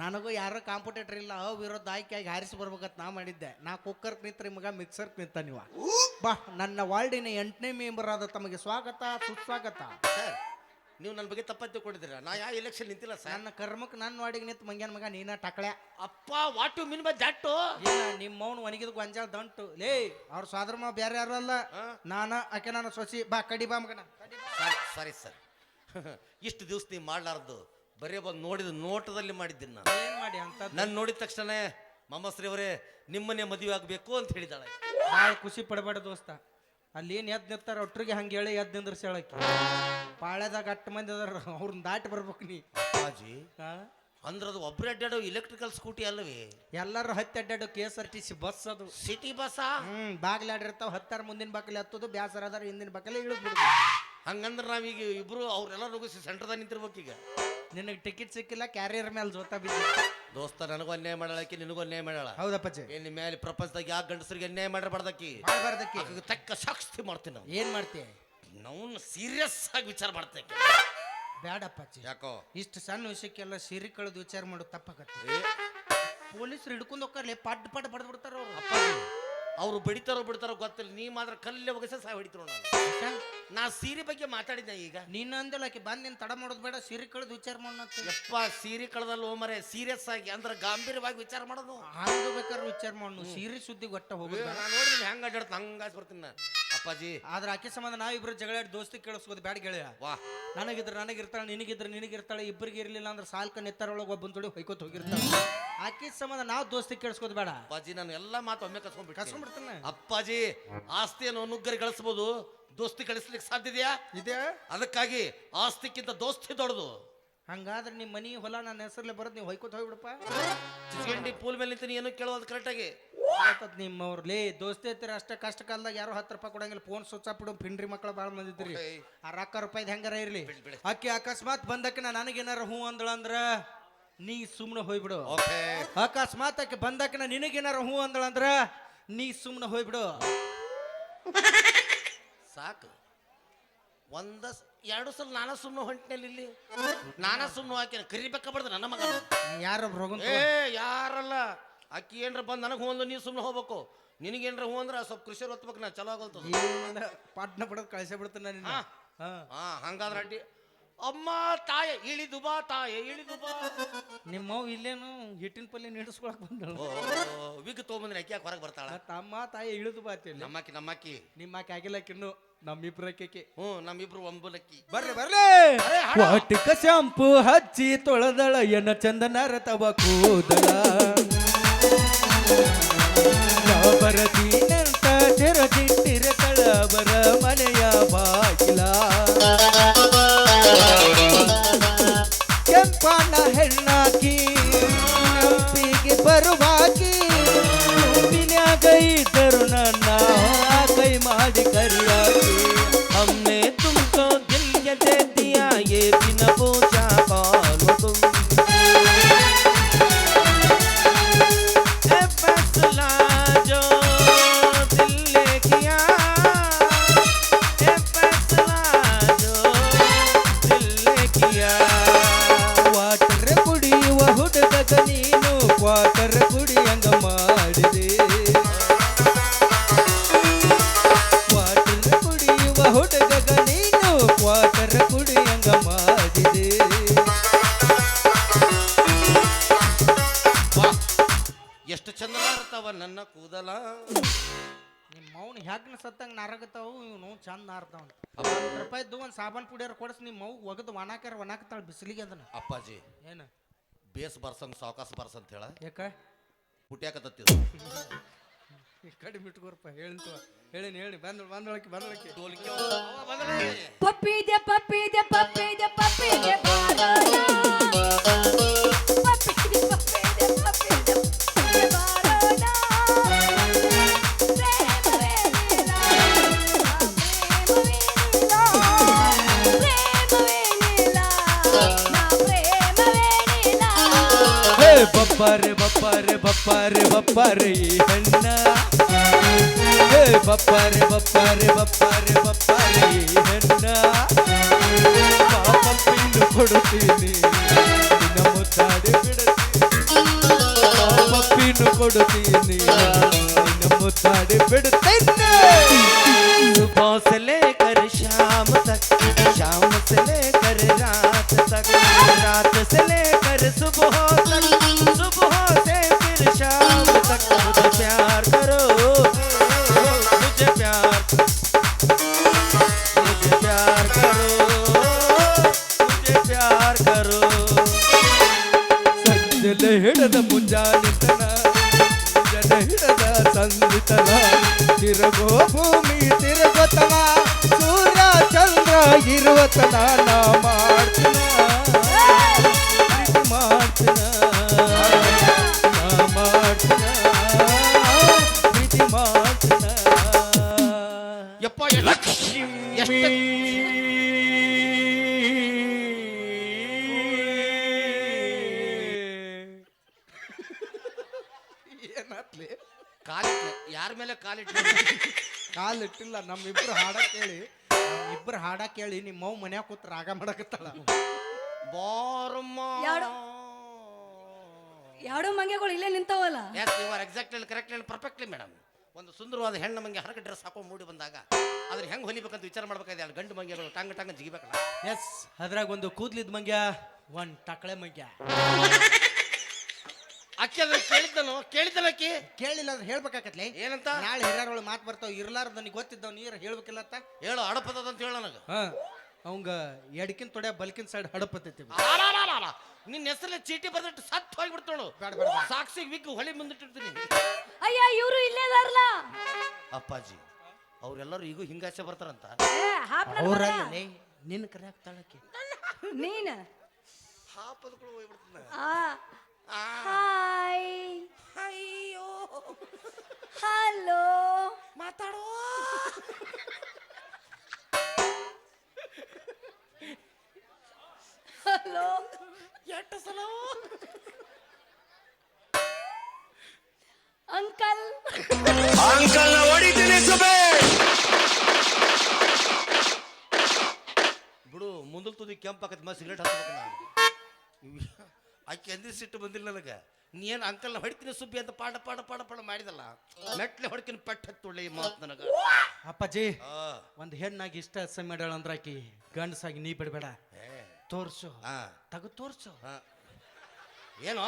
ನನಗೂ ಯಾರೋ ಕಾಂಪಿಟೇಟರ್ ಇಲ್ಲ ಅವಿರೋಧ ಆಯ್ಕೆಯಾಗಿ ಹಾರಿಸಿ ಬರ್ಬೇಕಂತ ನಾ ಮಾಡಿದ್ದೆ. ನಾ ಕುಕ್ಕರ್ ನಿಂತ್ರಿ ಮಗ ಮಿಕ್ಸರ್ ನಿಂತ ನೀವ. ಬಾ ನನ್ನ ವಾರ್ಡಿನ ಎಂಟನೇ ಮೆಂಬರ್ ಆದ ತಮಗೆ ಸ್ವಾಗತ ಸುಸ್ವಾಗತ. ಸರ್. ನೀವು ನನ್ನ ಬಗ್ಗೆ ತಪ್ಪ ತಿಳ್ಕೊಂಡಿದ್ದೀರ? ನಾ ಯಾವ ಎಲೆಕ್ಷನ್ ನಿಂತಿಲ್ಲ ಸರ್. ನನ್ನ ಕರ್ಮಕ್ಕೆ ನನ್ನ ವಾಡಿಗೆ ನಿಂತು ಮಂಗ್ಯಾನ ಮಗ ನೀನ ಟಕಳೆ. ಅಪ್ಪ what you mean by that ಇಲ್ಲ ನಿಮ್ಮ ಮೌನ ಒಣಗಿದ ಗೊಂಜಾಳ ದಂಟು. ಲೇ ಅವ್ರ ಸ್ವಾದ್ರ ಮಾವ ಬೇರೆ ಯಾರು ಅಲ್ಲ? ನಾನ ಆಕೆ ನಾನು ಸೊಸಿ. ಬಾ ಕಡಿ ಬಾ ಮಗನ. ಸಾರಿ ಸಾರಿ [LAUGHS] ಇಷ್ಟು ದಿವಸ ನೀವು ಮಾಡ್ಲಾರ್ದು. ಬರೀ ಬಂದು ನೋಡಿದ ನೋಟದಲ್ಲಿ ಮಾಡಿದ್ದೀನಿ ನಾನು. ಏನ್ ಮಾಡಿ ಅಂತ ನನ್ನ ನೋಡಿದ ತಕ್ಷಣ ಮಮ್ಮಶ್ರೀ ಅವರೇ ನಿಮ್ಮನ್ನೇ ಮದುವೆ ಆಗಬೇಕು ಅಂತ ಹೇಳಿದಾಳೆ ಭಾಳ ಖುಷಿ ಪಡಬೇಡ ದೋಸ್ತ. ಅಲ್ಲಿ ಏನು ಎದ್ದು ನಿಂತಾರ ಒಟ್ಟರಿಗೆ ಹಂಗೆ ಹೇಳಿ ಎದ್ದು ನಿಂದ್ರಿಸಿ ಹೇಳಕ್ಕೆ ಪಾಳ್ಯದಾಗ ಅಟ್ಟು ಮಂದಿ ಅದಾರ ಅವ್ರನ್ನ ದಾಟಿ ಬರ್ಬೇಕು ನೀ. ಅಪ್ಪಾಜಿ ಹಾ? ಅಂದ್ರೆ ಅದು ಒಬ್ರು ಅಡ್ಡಾಡೋ ಇಲೆಕ್ಟ್ರಿಕಲ್ ಸ್ಕೂಟಿ ಅಲ್ಲವೇ ಎಲ್ಲರೂ ಹತ್ತಿ ಅಡ್ಡಾಡೋ K S R T C bus ಅದು. ಸಿಟಿ ಬಸ್ಸಾ ಹ್ಮ್ ಬಾಗ್ಲಾಡಿರ್ತಾವ ಹತ್ತಾರ ಮುಂದಿನ ಬಾಕಲಿ ಹತ್ತದು ಬ್ಯಾಸರ ಅದಾರ ಹಿಂದಿನ ಬಾಕಲಿ ಇಳಿದ್ ಬಿಡುದು ಹಂಗಂದ್ರೆ ನಾವೀಗ ಇಬ್ರು ಅವ್ರೆಲ್ಲ ನುಗ್ಗಿಸಿ ನಿಂತಿರ್ಬೇಕು ಈಗ. ನಿನಗೆ ಟಿಕೆಟ್ ಸಿಕ್ಕಿಲ್ಲ ಕ್ಯಾರಿಯರ್ ಮೇಲೆ ಜೋತಾ ಬಿದ್ದು. ದೋಸ್ತ ನನಗೂ ಅನ್ಯಾಯ ಮಾಡಳಕ್ಕೆ ನಿನಗೂ ಅನ್ಯಾಯ ಮಾಡಲ್ಲ ಹೌದಪ್ಪ ಏನ್ ನಿಮ್ಮ ಮೇಲೆ ಪ್ರಪಂಚದಾಗ ಯಾವ ಗಂಡಸರಿಗೆ ಅನ್ಯಾಯ ಮಾಡಿರ್ಬಾರ್ದಕ್ಕಿ ಮಾಡ್ಬಾರ್ದಕ್ಕಿ. ತಕ್ಕ ಶಾಸ್ತಿ ಮಾಡ್ತೀನಿ ನಾವು ಏನ್ ಮಾಡ್ತೀಯ? ನಾವು ಸೀರಿಯಸ್ ಆಗಿ ವಿಚಾರ ಮಾಡ್ತೇವೆ ಬೇಡಪ್ಪ ಯಾಕೋ? ಇಷ್ಟು ಸಣ್ಣ ವಿಷಯಕ್ಕೆಲ್ಲ ಸಿರಿ ಕಳೆದು ವಿಚಾರ ಮಾಡೋದು ತಪ್ಪಾಗತ್ತೆ. ಪೊಲೀಸರು ಹಿಡ್ಕೊಂಡು ಹೋಗ್ತಾರಲ್ಲ ಪಡ್ ಪಡ್ ಬಡ್ದು ಬಿಡ್ತಾರ ಅವ್ರು. ಅಪ್ಪ ಅವ್ರು ಬಡಿತಾರೋ ಬಿಡ್ತಾರೋ ಗೊತ್ತಿಲ್ಲ. ನೀ ಮಾತ್ರ ಕಲ್ಲೇ ಒಗಸ ಸಾವ ಹಿಡಿತರು ನಾನು? ನಾ ಸೀರೆ ಬಗ್ಗೆ ಮಾತಾಡಿದ್ದೆ ಈಗ? ನೀನು ಅಂದಲ್ಲ ಆಕೆ ಬಂದು ನೀನು ತಡ ಮಾಡೋದು ಬೇಡ ಸಿರಿ ಕಳೆದು ವಿಚಾರ ಮಾಡೋಣ ಯಪ್ಪ ಸೀರೆ ಕಳೆದಲ್ಲ ಮರೆ ಸೀರಿಯಸ್ ಆಗಿ ಅಂದ್ರೆ ಗಾಂಭೀರ್ಯವಾಗಿ ವಿಚಾರ ಮಾಡೋದು? ಹಂಗ ಬೇಕಾದ್ರೆ ವಿಚಾರ ಮಾಡೋಣ. ಸೀರೆ ಸುದ್ದಿ ಒಟ್ಟ ಹೋಗೋದು ಬೇಡ. ನಾನು ನೋಡಿದ್ರೆ ಹೆಂಗ ಅಡ್ಡಾಡ್ತ ಹಂಗಾಸ್ ಬರ್ತೀನಿ ನಾನು ಅಪ್ಪಾಜಿ. ಆದ್ರೆ ಆಕೆ ಸಂಬಂಧ ನಾವಿಬ್ರು ಜಗಳಾಡಿ ದೋಸ್ತಿ ಕೇಳಿಸ್ಕೋದು ಬ್ಯಾಡ ಗೆಳೆಯ. ವಾ. ನನಗಿದ್ರೆ ನನಗಿರ್ತಾಳೆ ನಿನಗಿದ್ರೆ ನಿನಗಿರ್ತಾಳೆ ಇಬ್ಬರಿಗೆ ಇರ್ಲಿಲ್ಲ ಅಂದ್ರೆ ಸಾಲ್ಕ ನೆತ್ತರೊಳಗೆ ಒಬ್ಬನ ತೊಡಿ ಹೊಯ್ಕೋತ ಹೋಗಿರ್ತಾಳೆ. ಆಕೆ ಸಂಬಂಧ ನಾವು ದೋಸ್ತಿ ಕೇಳಿಸ್ಕೋದು ಬೇಡ ಅಪ್ಪಾಜಿ ನಾನು ಎಲ್ಲ ಮಾತು ಒಮ್ಮೆ ಕಸ್ಕೊಂಡ್ಬಿಟ್ಟು ಕಸ್ಕೊಂಡ್ಬಿಡ್ತಾನೆ ಅಪ್ಪಾಜಿ ಆಸ್ತಿಯನ್ನು ನುಗ್ಗರಿ ಗಳಿಸ್ಬೋದು. ದೋಸ್ತಿ ಗಳಿಸ್ಲಿಕ್ ಸಾಧ್ಯ ಇದೆಯಾ? ಇದೇ ಅದಕ್ಕಾಗಿ ಆಸ್ತಿಕ್ಕಿಂತ ದೋಸ್ತಿ ದೊಡ್ಡದು. ಹಂಗಾದ್ರೆ ನಿಮ್ಮ ಮನಿ ಹೊಲ ನನ್ನ ಹೆಸರಲ್ಲೇ ಬರೋದು ನೀವು ಹೊಯ್ಕೋತ ಹೋಗ್ಬಿಡಪ್ಪ. ಚಿಚ್ಕಂಡಿ ಪೂಲ್ ಮೇಲೆ ನೀ ಏನು ಕೇಳೋದು ಕರೆಕ್ಟಾಗಿ ಆತದ್ ನಿಮ್ಮವ್ರು. ಲೇ ದೋಸ್ತಿ ಐತಿರ ಅಷ್ಟೇ ಕಷ್ಟ ಕಾಲದಾಗ ಯಾರು ಹತ್ತು ರೂಪಾಯಿ ಕೊಡಂಗಿಲ್ಲ. ಫೋನ್ ಸ್ವಚ್ಛ ಆಫ್ ಬಿಡು ಪಿಂಡ್ರಿ ಮಕ್ಕಳು ಭಾಳ ಮಂದಿದ್ರಿ. ಆ ರೊಕ್ಕ ರೂಪಾಯಿದ್ ಹೆಂಗಾರ ಇರ್ಲಿ. ಅಕ್ಕಿ ಅಕಸ್ಮಾತ್ ಬಂದಕ್ಕೆ ನನಗೇನಾರ ಹೂ ಅಂದಳ ಅಂದ್ರ ನೀ ಸುಮ್ಮನೆ ಹೋಯ್ಬಿಡು. ಅಕಸ್ಮಾತ್ ಆಕೆ ಬಂದಕ್ಕೆ ನಿನಗೇನಾರ ಹೂ ಅಂದಳ ಅಂದ್ರ ನೀ ಸುಮ್ಮನೆ ಹೋಯ್ಬಿಡು. ಸಾಕು. ಒಂದ ಎರಡು ಸಲ ನಾನ ಸುಮ್ಮನೆ ಹೊಂಟಿನಲ್ಲಿ ಇಲ್ಲಿ? ನಾನ ಸುಮ್ಮನೆ ಹಾಕಿ ಕರಿಬೇಕಾಗ್ಬಾರ್ದು ನನ್ನ ಮಗ ಯಾರೊಬ್ರು ಹೋಗಂತ ಏ ಯಾರಲ್ಲ? ಅಕ್ಕಿ ಏನ್ರ ಬಂದು ನನಗೆ ಹೂ ಅಂದು ನೀ ಸುಮ್ಮನೆ ಹೋಗ್ಬೇಕು. ನಿನಗೇನ್ರ ಹೂ ಅಂದ್ರೆ ಸ್ವಲ್ಪ ಕೃಷಿ ಹೊತ್ಬೇಕು ನಾ ಚಲೋ ಏನಿಲ್ಲ ಪಾಟ್ನ ಬಿಡೋದು ಕಳಿಸೇ ಬಿಡ್ತೀನಿ ನಿನ್ನ. ಹಾ. ಹಂಗಾದ್ರೆ ಅಡ್ಡಿ. ಅಮ್ಮ ತಾಯ ಇಳಿದು ಬಾ ತಾಯ ಇಳಿದು ಬಾ. ನಿಮ್ಮವ್ ಇಲ್ಲೇನು ಹಿಟ್ಟಿನ ಪಲ್ಯ ನೀಡಿಸ್ಕೊಳಕ್ ಬಂದಳು. ವಿಗ್ ತೊಗೊಂಬಂದ್ರೆ ಅಕ್ಕಿ ಯಾಕೆ ಹೊರಗೆ ಬರ್ತಾಳ? ತಮ್ಮ ತಾಯಿ ಇಳಿದು ಬಾತಿ ನಮ್ಮಕ್ಕಿ ನಮ್ಮಕ್ಕಿ. ನಿಮ್ಮ ಆಕೆ ಆಗಿಲ್ಲಕ್ಕಿನ್ನು ನಮ್ಮಿಬ್ರಕ್ಕೆ ಹ್ಞೂ ನಮ್ಮಿಬ್ರು ಒಂಬಲಕ್ಕಿ. ಬರ್ರಿ ಬರ್ರಿ. ವಾಟಿಕ ಶಾಂಪು ಹಚ್ಚಿ ತೊಳೆದಳ ಚಂದನ ಚಂದನರ ತವ ಕೂದಲ. ಬರತೀನಂತ ತೆರದಿಟ್ಟಿರತಳ ಎನ್ನಲಾರ್ತಾವ ನನ್ನ ಕೂದಲ? ನಿಮ್ಮ ಮೌನ ಹೆಗ್ನ ಸತ್ತಂಗ ನಾರಾಗತ್ತಾವು ಇವನು ಚಂದ ನಾರ್ತಾವ ರೂಪಾಯಿ ದು ರೂಪಾಯಿದ್ದು ಒಂದು ಸಾಬಾನ್ ಪುಡಿಯಾರ ಕೊಡಿಸ್ ನಿಮ್ಮ ಮೌ ಒಗದು ಒಣಾಕ್ಯಾರ ಒಣಾಕ್ತಾಳ ಬಿಸಿಲಿಗೆ ಅದನ್ನ. ಅಪ್ಪಾಜಿ. ಏನು? ಬೇಸ್ ಬರ್ಸಂಗ್ ಸಾವಕಾಶ ಬರ್ಸಂತ ಹೇಳ. ಯಾಕ? ಹುಟ್ಯಾಕತ್ತಿದ್ದು ಈ ಕಡೆ ಬಿಟ್ಕೋರಪ್ಪ ಹೇಳಿಂತು ಹೇಳಿನಿ ಹೇಳಿ ಬಂದಳು ಬಂದಳಕ್ಕೆ ಬಂದಳಕ್ಕೆ ಟೋಲ್ಕಿ ಇದೆ ಬಂದಳೆ. ಪಪ್ಪಿದೆ ಪಪ್ಪಿದೆ ಪಪ್ಪಿದೆ ಪಪ್ಪಿದೆ ಇದೆ ಪಪ್ಪಿದೆ ಹೇ ಬಪ್ಪಾರೆ ಬಪ್ಪಾರೆ ಬಪ್ಪಾರೆ ಬಪ್ಪಾರೆ ಈ ಹೆಣ್ಣ ಹೇ ಬಪ್ಪಾರೆ ಬಪ್ಪಾರೆ ಬಪ್ಪಾರೆ ಬಪ್ಪಾರೆ ಈ ಹೆಣ್ಣ ಪಾಪ ಪಿಂಡು ಕೊಡುತ್ತೀನಿ ನಿನ್ನ ಮುತ್ತಾಡಿ ಬಿಡುತ್ತೀನಿ ಪಾಪ ಪಿಂಡು ಯಾರ ಮೇಲೆ ಕಾಲಿಟ್ಟ ಕಾಲಿಟ್ಟಿಲ್ಲ ನಮ್ಮಿಬ್ರು ಹಾಡ ಕೇಳಿ ಇಬ್ರು ಹಾಡ ಕೇಳಿ ನಿಮ್ಮ ಅವ್ ಮನ್ಯಾಗ ಕೂತ್ ರಾಗ ಮಾಡಕತ್ತಳ ಬಾರಮ್ಮ. ಯಾರು? ಎರಡು ಮಂಗೆಗಳು ಇಲ್ಲೇ ನಿಂತವಲ್ಲ? Yes you are exactly correctly perfectly madam ಒಂದು ಸುಂದರವಾದ ಹೆಣ್ಣು ಮಂಗೆ ಹರಕ ಡ್ರೆಸ್ ಹಾಕೊಂಡು ಮೂಡಿ ಬಂದಾಗ ಅದ್ರ ಹೆಂಗ್ ಹೊಲಿಬೇಕಂತ ವಿಚಾರ ಮಾಡ್ಬೇಕಾಗಿದೆ ಅಲ್ಲಿ ಗಂಡು ಮಂಗೆಗಳು ಟಂಗ್ ಟಂಗ್ ಜಿಗಿಬೇಕಲ್ಲ. ಎಸ್ ಅದ್ರಾಗ ಒಂದು ಕೂದ್ಲಿದ್ ಮಂಗ್ಯ ಒಂದ್ ಟಕಳೆ ಮಂಗ್ಯ. ಅಕ್ಕಿ ಅದನ್ನ ಕೇಳಿದ್ದನು. ಕೇಳಿದ್ದನಕ್ಕಿ ಕೇಳಿಲ್ಲ ಅಂದ್ರೆ ಹೇಳ್ಬೇಕಾಕತ್ಲೆ? ಏನಂತ? ನಾಳೆ ಹಿರಿಯರೊಳಗೆ ಮಾತು ಬರ್ತಾವ ಇರ್ಲಾರ್ದನಿಗೆ ಗೊತ್ತಿದ್ದವ್ ನೀರು ಹೇಳ್ಬೇಕಿಲ್ಲತ್ತ ಹೇಳು ಹಡಪದದ ಅಂತ ಹೇಳ ನನಗೆ. ಹಾ ಅವಂಗ ಎಡಕಿನ ತೊಡೆ ಬಲ್ಕಿನ ಸೈಡ್ ಹಡಪತ್ತೈತಿ ನಿನ್ನ ಹೆಸರಲ್ಲಿ ಚೀಟಿ ಬರ್ದಿಟ್ಟು ಸತ್ತು ಹೋಗ್ಬಿಡ್ತಾಳು ಬೇಡ, ಬೇಡ, ಬೇಡ. ಸಾಕ್ಷಿ ವಿಗ್ ಹೊಳಿ ಮುಂದಿಟ್ಟಿರ್ತೀನಿ ಅಯ್ಯ ಇವರು ಇಲ್ಲೇ ಅದಾರಲ್ಲ ಅಪ್ಪಾಜಿ ಅವರೆಲ್ಲರೂ ಈಗೂ ಹಿಂಗಾಸೆ ಬರ್ತಾರಂತ. ಅವ್ರಲ್ಲಿ ನಿನ್ನ ಕರೆ ಹಾಕ್ತಾಳಕ್ಕೆ ನೀನ್? ಹಾಪದ್ಗಳು ಹೋಗ್ಬಿಡ್ತಾನೆ ಆ ಹಾಯ್ ಅಯ್ಯೋ ಹಲೋ ಮಾತಾಡೋ. ಹಲೋ ಎಷ್ಟು ಸಲ? ಅಂಕಲ್ ಬಿಡು ಮುಂದಲ್ ತುದಿ ಕೆಂಪ್ ಆಕತಿ ಮತ್ತೆ ಸಿಗರೇಟ್ ಹಾಕ್ಬೇಕು ನಾನು. ಆಕೆ ಎಂದಿ ಸಿಟ್ಟು ಬಂದಿಲ್ಲ ನನಗೆ. ನೀ ಏನು ಅಂಕಲ್ನ ಹೊಡಿತೀನಿ ಸುಬ್ಬಿ ಅಂತ ಪಾಡ ಪಾಡ ಪಾಡ ಪಾಡ ಮಾಡಿದಲ್ಲ? ಮೆಟ್ಲೆ ಹೊಡ್ಕಿನ ಪೆಟ್ಟು ಹತ್ತೊಳ್ಳಿ ಮಾತು ನನಗೆ. ಅಪ್ಪಾಜಿ ಆ, ಒಂದ್ ಹೆಣ್ಣಾಗಿ ಇಷ್ಟ ಅಸಹ್ಯ ಮಾಡ್ಯಾಳ ಅಂದ್ರ ಆಕಿ ಗಂಡಸಾಗಿ ನೀ ಬಿಡಬೇಡ. ಏ, ತೋರ್ಸು. ಆ, ತಗದು ತೋರ್ಸು. ಆ. ಏನೋ?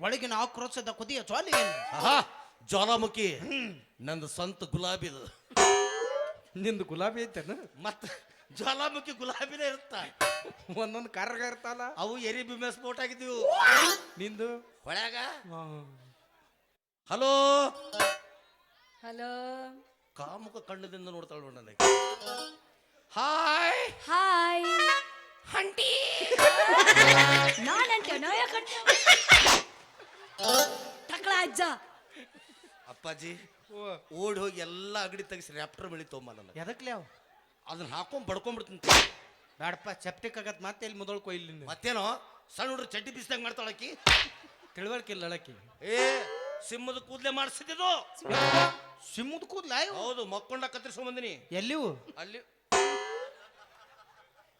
ಒಳಗಿನ ಆಕ್ರೋಶದ ಕುದಿಯ ಜ್ವಾಲಿ ಏನು? ಆಹಾ ಜ್ವಾಲಾಮುಖಿ. ನಂದು ಸ್ವಂತ ಗುಲಾಬಿದು ನಿಂದು ಗುಲಾಬಿ ಐತೇನು? ಮತ್ತ ಜ್ವಾಲಾಮುಖಿ ಗುಲಾಬಿನೇ ಇರುತ್ತ. ಒಂದೊಂದು ಕರ್ಗ ಇರ್ತಲ್ಲ ಅವು ಎರಿ ಬಿಮೆ ಸ್ಫೋಟ್ ಆಗಿದ್ದೀವಿ ನಿಂದು? ಹೊಳ್ಯಾಗ? ಹಲೋ? ಹಲೋ? ಕಾಮುಕ ಕಣ್ಣದಿಂದ ನೋಡ್ತಾಳ ನೋಡ ನನಗೆ. ಹಾಯ್. ಹಾಯ್. ಹಂಟಿ ನಾನಂತೆ ನಾಯ ಟಕಳ ಅಜ್ಜ. ಅಪ್ಪಾಜಿ ಓಡ್ ಹೋಗಿ ಎಲ್ಲ ಅಂಗಡಿ ತೆಗಿಸಿ ರ್ಯಾಪ್ಟರ್ ಬೆಳಿ ತೊಂಬಲ್ಲ ನನಗೆ. ಎದಕ್ಲೆ ಅವ್? ಅದನ್ನ ಹಾಕೊಂಡ್ ಬಡ್ಕೊಂಡ್ಬಿಡ್ತೀನಿ ಬೇಡಪ್ಪ ಚಪ್ಟಿಕ್ ಆಗತ್ ಮತ್ತೆ ಇಲ್ಲಿ ಮೊದಲು ಇಲ್ಲಿ ಮತ್ತೇನೋ? ಸಣ್ಣ ಹುಡ್ರು ಚಡ್ಡಿ ಬಿಸ್ದಂಗ್ ಮಾಡ್ತಾಳಕ್ಕಿ ತಿಳುವಳಿಕೆ ಇಲ್ಲ ಅಳಕಿ ಏ ಸಿಂಹದ ಕೂದ್ಲೆ ಮಾಡಿಸಿದ್ದು ಸಿಮ್ಮದ ಕೂದ್ಲ ಹೌದು ಮಕ್ಕೊಂಡ ಕತ್ತರಿಸ್ಕೊಂಡ್ ಎಲ್ಲಿವು ಅಲ್ಲಿ.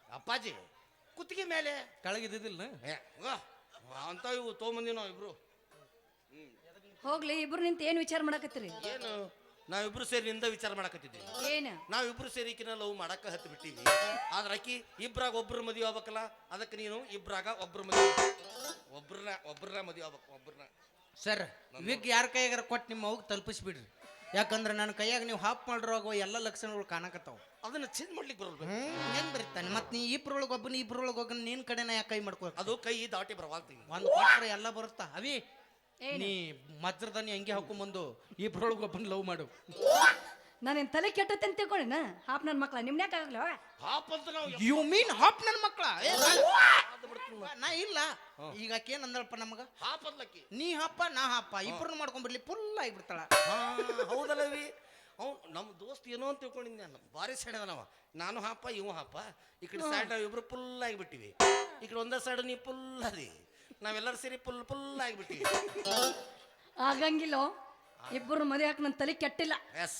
ಅಪ್ಪಾಜಿ ಕುತ್ತಿಗೆ ಮೇಲೆ. ಕೆಳಗಿದ್ದಿಲ್ಲ ಏ, ವಾ, ಅಂತ ಇವು ತೋ ನಾವು ಇಬ್ರು ಹೋಗ್ಲಿ ಇಬ್ರು ನಿಂತ ಏನ್ ವಿಚಾರ ಮಾಡಕತ್ತೀರಿ? ಏನು? ನಾವಿಬ್ರು ಸೇರಿ ನಿಂದ ವಿಚಾರ ಮಾಡಕತ್ತಿದ್ವಿ ಏನ? ನಾವಿಬ್ರು ಸೇರಿ ಈಕಿನ ಲವ್ ಮಾಡಕ್ಕ ಹತ್ತು ಬಿಟ್ಟಿವಿ ಆದ್ರ ಆಕಿ ಇಬ್ರಾಗ ಒಬ್ರು ಮದುವೆ ಆಗ್ಬೇಕಲ್ಲ ಅದಕ್ಕೆ ನೀನು ಇಬ್ರಾಗ ಒಬ್ರು ಮದುವೆ ಒಬ್ರನ್ನ ಒಬ್ರನ್ನ ಮದುವೆ ಆಗ್ಬೇಕು ಒಬ್ರನ್ನ. ಸರ್ ವಿಗ್ ಯಾರ ಕೈಯಾಗಾರ ಕೊಟ್ಟು ನಿಮ್ಮ ಅವ್ಗೆ ತಲುಪಿಸ್ಬಿಡ್ರಿ. ಯಾಕಂದ್ರೆ ನನ್ನ ಕೈಯಾಗ ನೀವು ಹಾಪ್ ಮಾಡಿರುವಾಗ ಎಲ್ಲ ಲಕ್ಷಣಗಳು ಕಾಣಕತ್ತಾವ. ಅದನ್ನ ಚೇಂಜ್ ಮಾಡ್ಲಿಕ್ಕೆ ಬರಲ್ಲ ಏನು ಹೆಂಗ್ ಬರ್ತಾನೆ? ಮತ್ತೆ ನೀ ಇಬ್ರೊಳಗೆ ಒಬ್ಬನ ಇಬ್ರೊಳಗೆ ಒಬ್ಬನ ನಿನ್ ಕಡೆನ ಯಾಕೆ ಕೈ ಮಾಡ್ಕೋ ಅದು ಕೈ ದಾಟಿ ಬರವಾಗ್ತೀನಿ ಒಂದು ಕೊಟ್ರೆ ಎಲ್ಲ ಬರುತ್ತಾ? ಅವಿ? ನೀ ಮಜ್ರದಾನಿ ಹಂಗೆ ಹಾಕೊಂಬಂದು ಇಬ್ರೊಳಗೆ ಒಬ್ಬನ ಲವ್ ಮಾಡು. ನಾನೇನ್ ತಲೆ ಕೆಟ್ಟತ್ತೆ ಅಂತ ತಿಳ್ಕೊಳ್ಳಿ ಹಾಪ್ ನನ್ನ ಮಕ್ಳ ನಿಮ್ನ ಯಾಕಾಗಲ್ಲ ಹಾಪ್ ಅಂತ ನಾವು ಯು ಮೀನ್ ಹಾಪ್ ನನ್ನ ಮಕ್ಳ? ನಾ ಇಲ್ಲ. ಈಗ ಆಕೆ ಏನ್ ಅಂದಳಪ್ಪ ನಮಗ? ಹಾಪ್ ಅದ್ಲಕ್ಕಿ. ನೀ ಹಾಪ ನಾ ಹಾಪ ಇಬ್ರನ್ನ ಮಾಡ್ಕೊಂಡ್ಬರ್ಲಿ ಫುಲ್ ಆಗಿಬಿಡ್ತಾಳ. ಹೌದಲ್ಲ ರೀ ಅವ್ನು ನಮ್ಮ ದೋಸ್ತ್ ಏನೋ ಅಂತ ತಿಳ್ಕೊಂಡಿದ್ದೆ ನಾನು. ಭಾರಿ ಸೈಡ್ ಅದಾನವ ನಾನು ಹಾಪ ಇವ ಹಾಪ ಈ ಕಡೆ ಸೈಡ್ ನಾವು ಇಬ್ರು ಫುಲ್ ಆಗಿಬಿಟ್ಟಿವಿ. ಈ ಕಡೆ ಒಂದೇ ಸೈಡ್ ನೀ ಫುಲ್ ಅದಿ. ನಾವೆಲ್ಲರೂ ಸೇರಿ ಫುಲ್ ಫುಲ್ ಆಗಿಬಿಟ್ಟಿವಿ. ಆಗಂಗಿಲ್ಲ? ಇಬ್ಬರು ಮದುವೆ ಹಾಕಿ ನನ್ನ ತಲೆ ಕೆಟ್ಟಿಲ್ಲ. ಎಸ್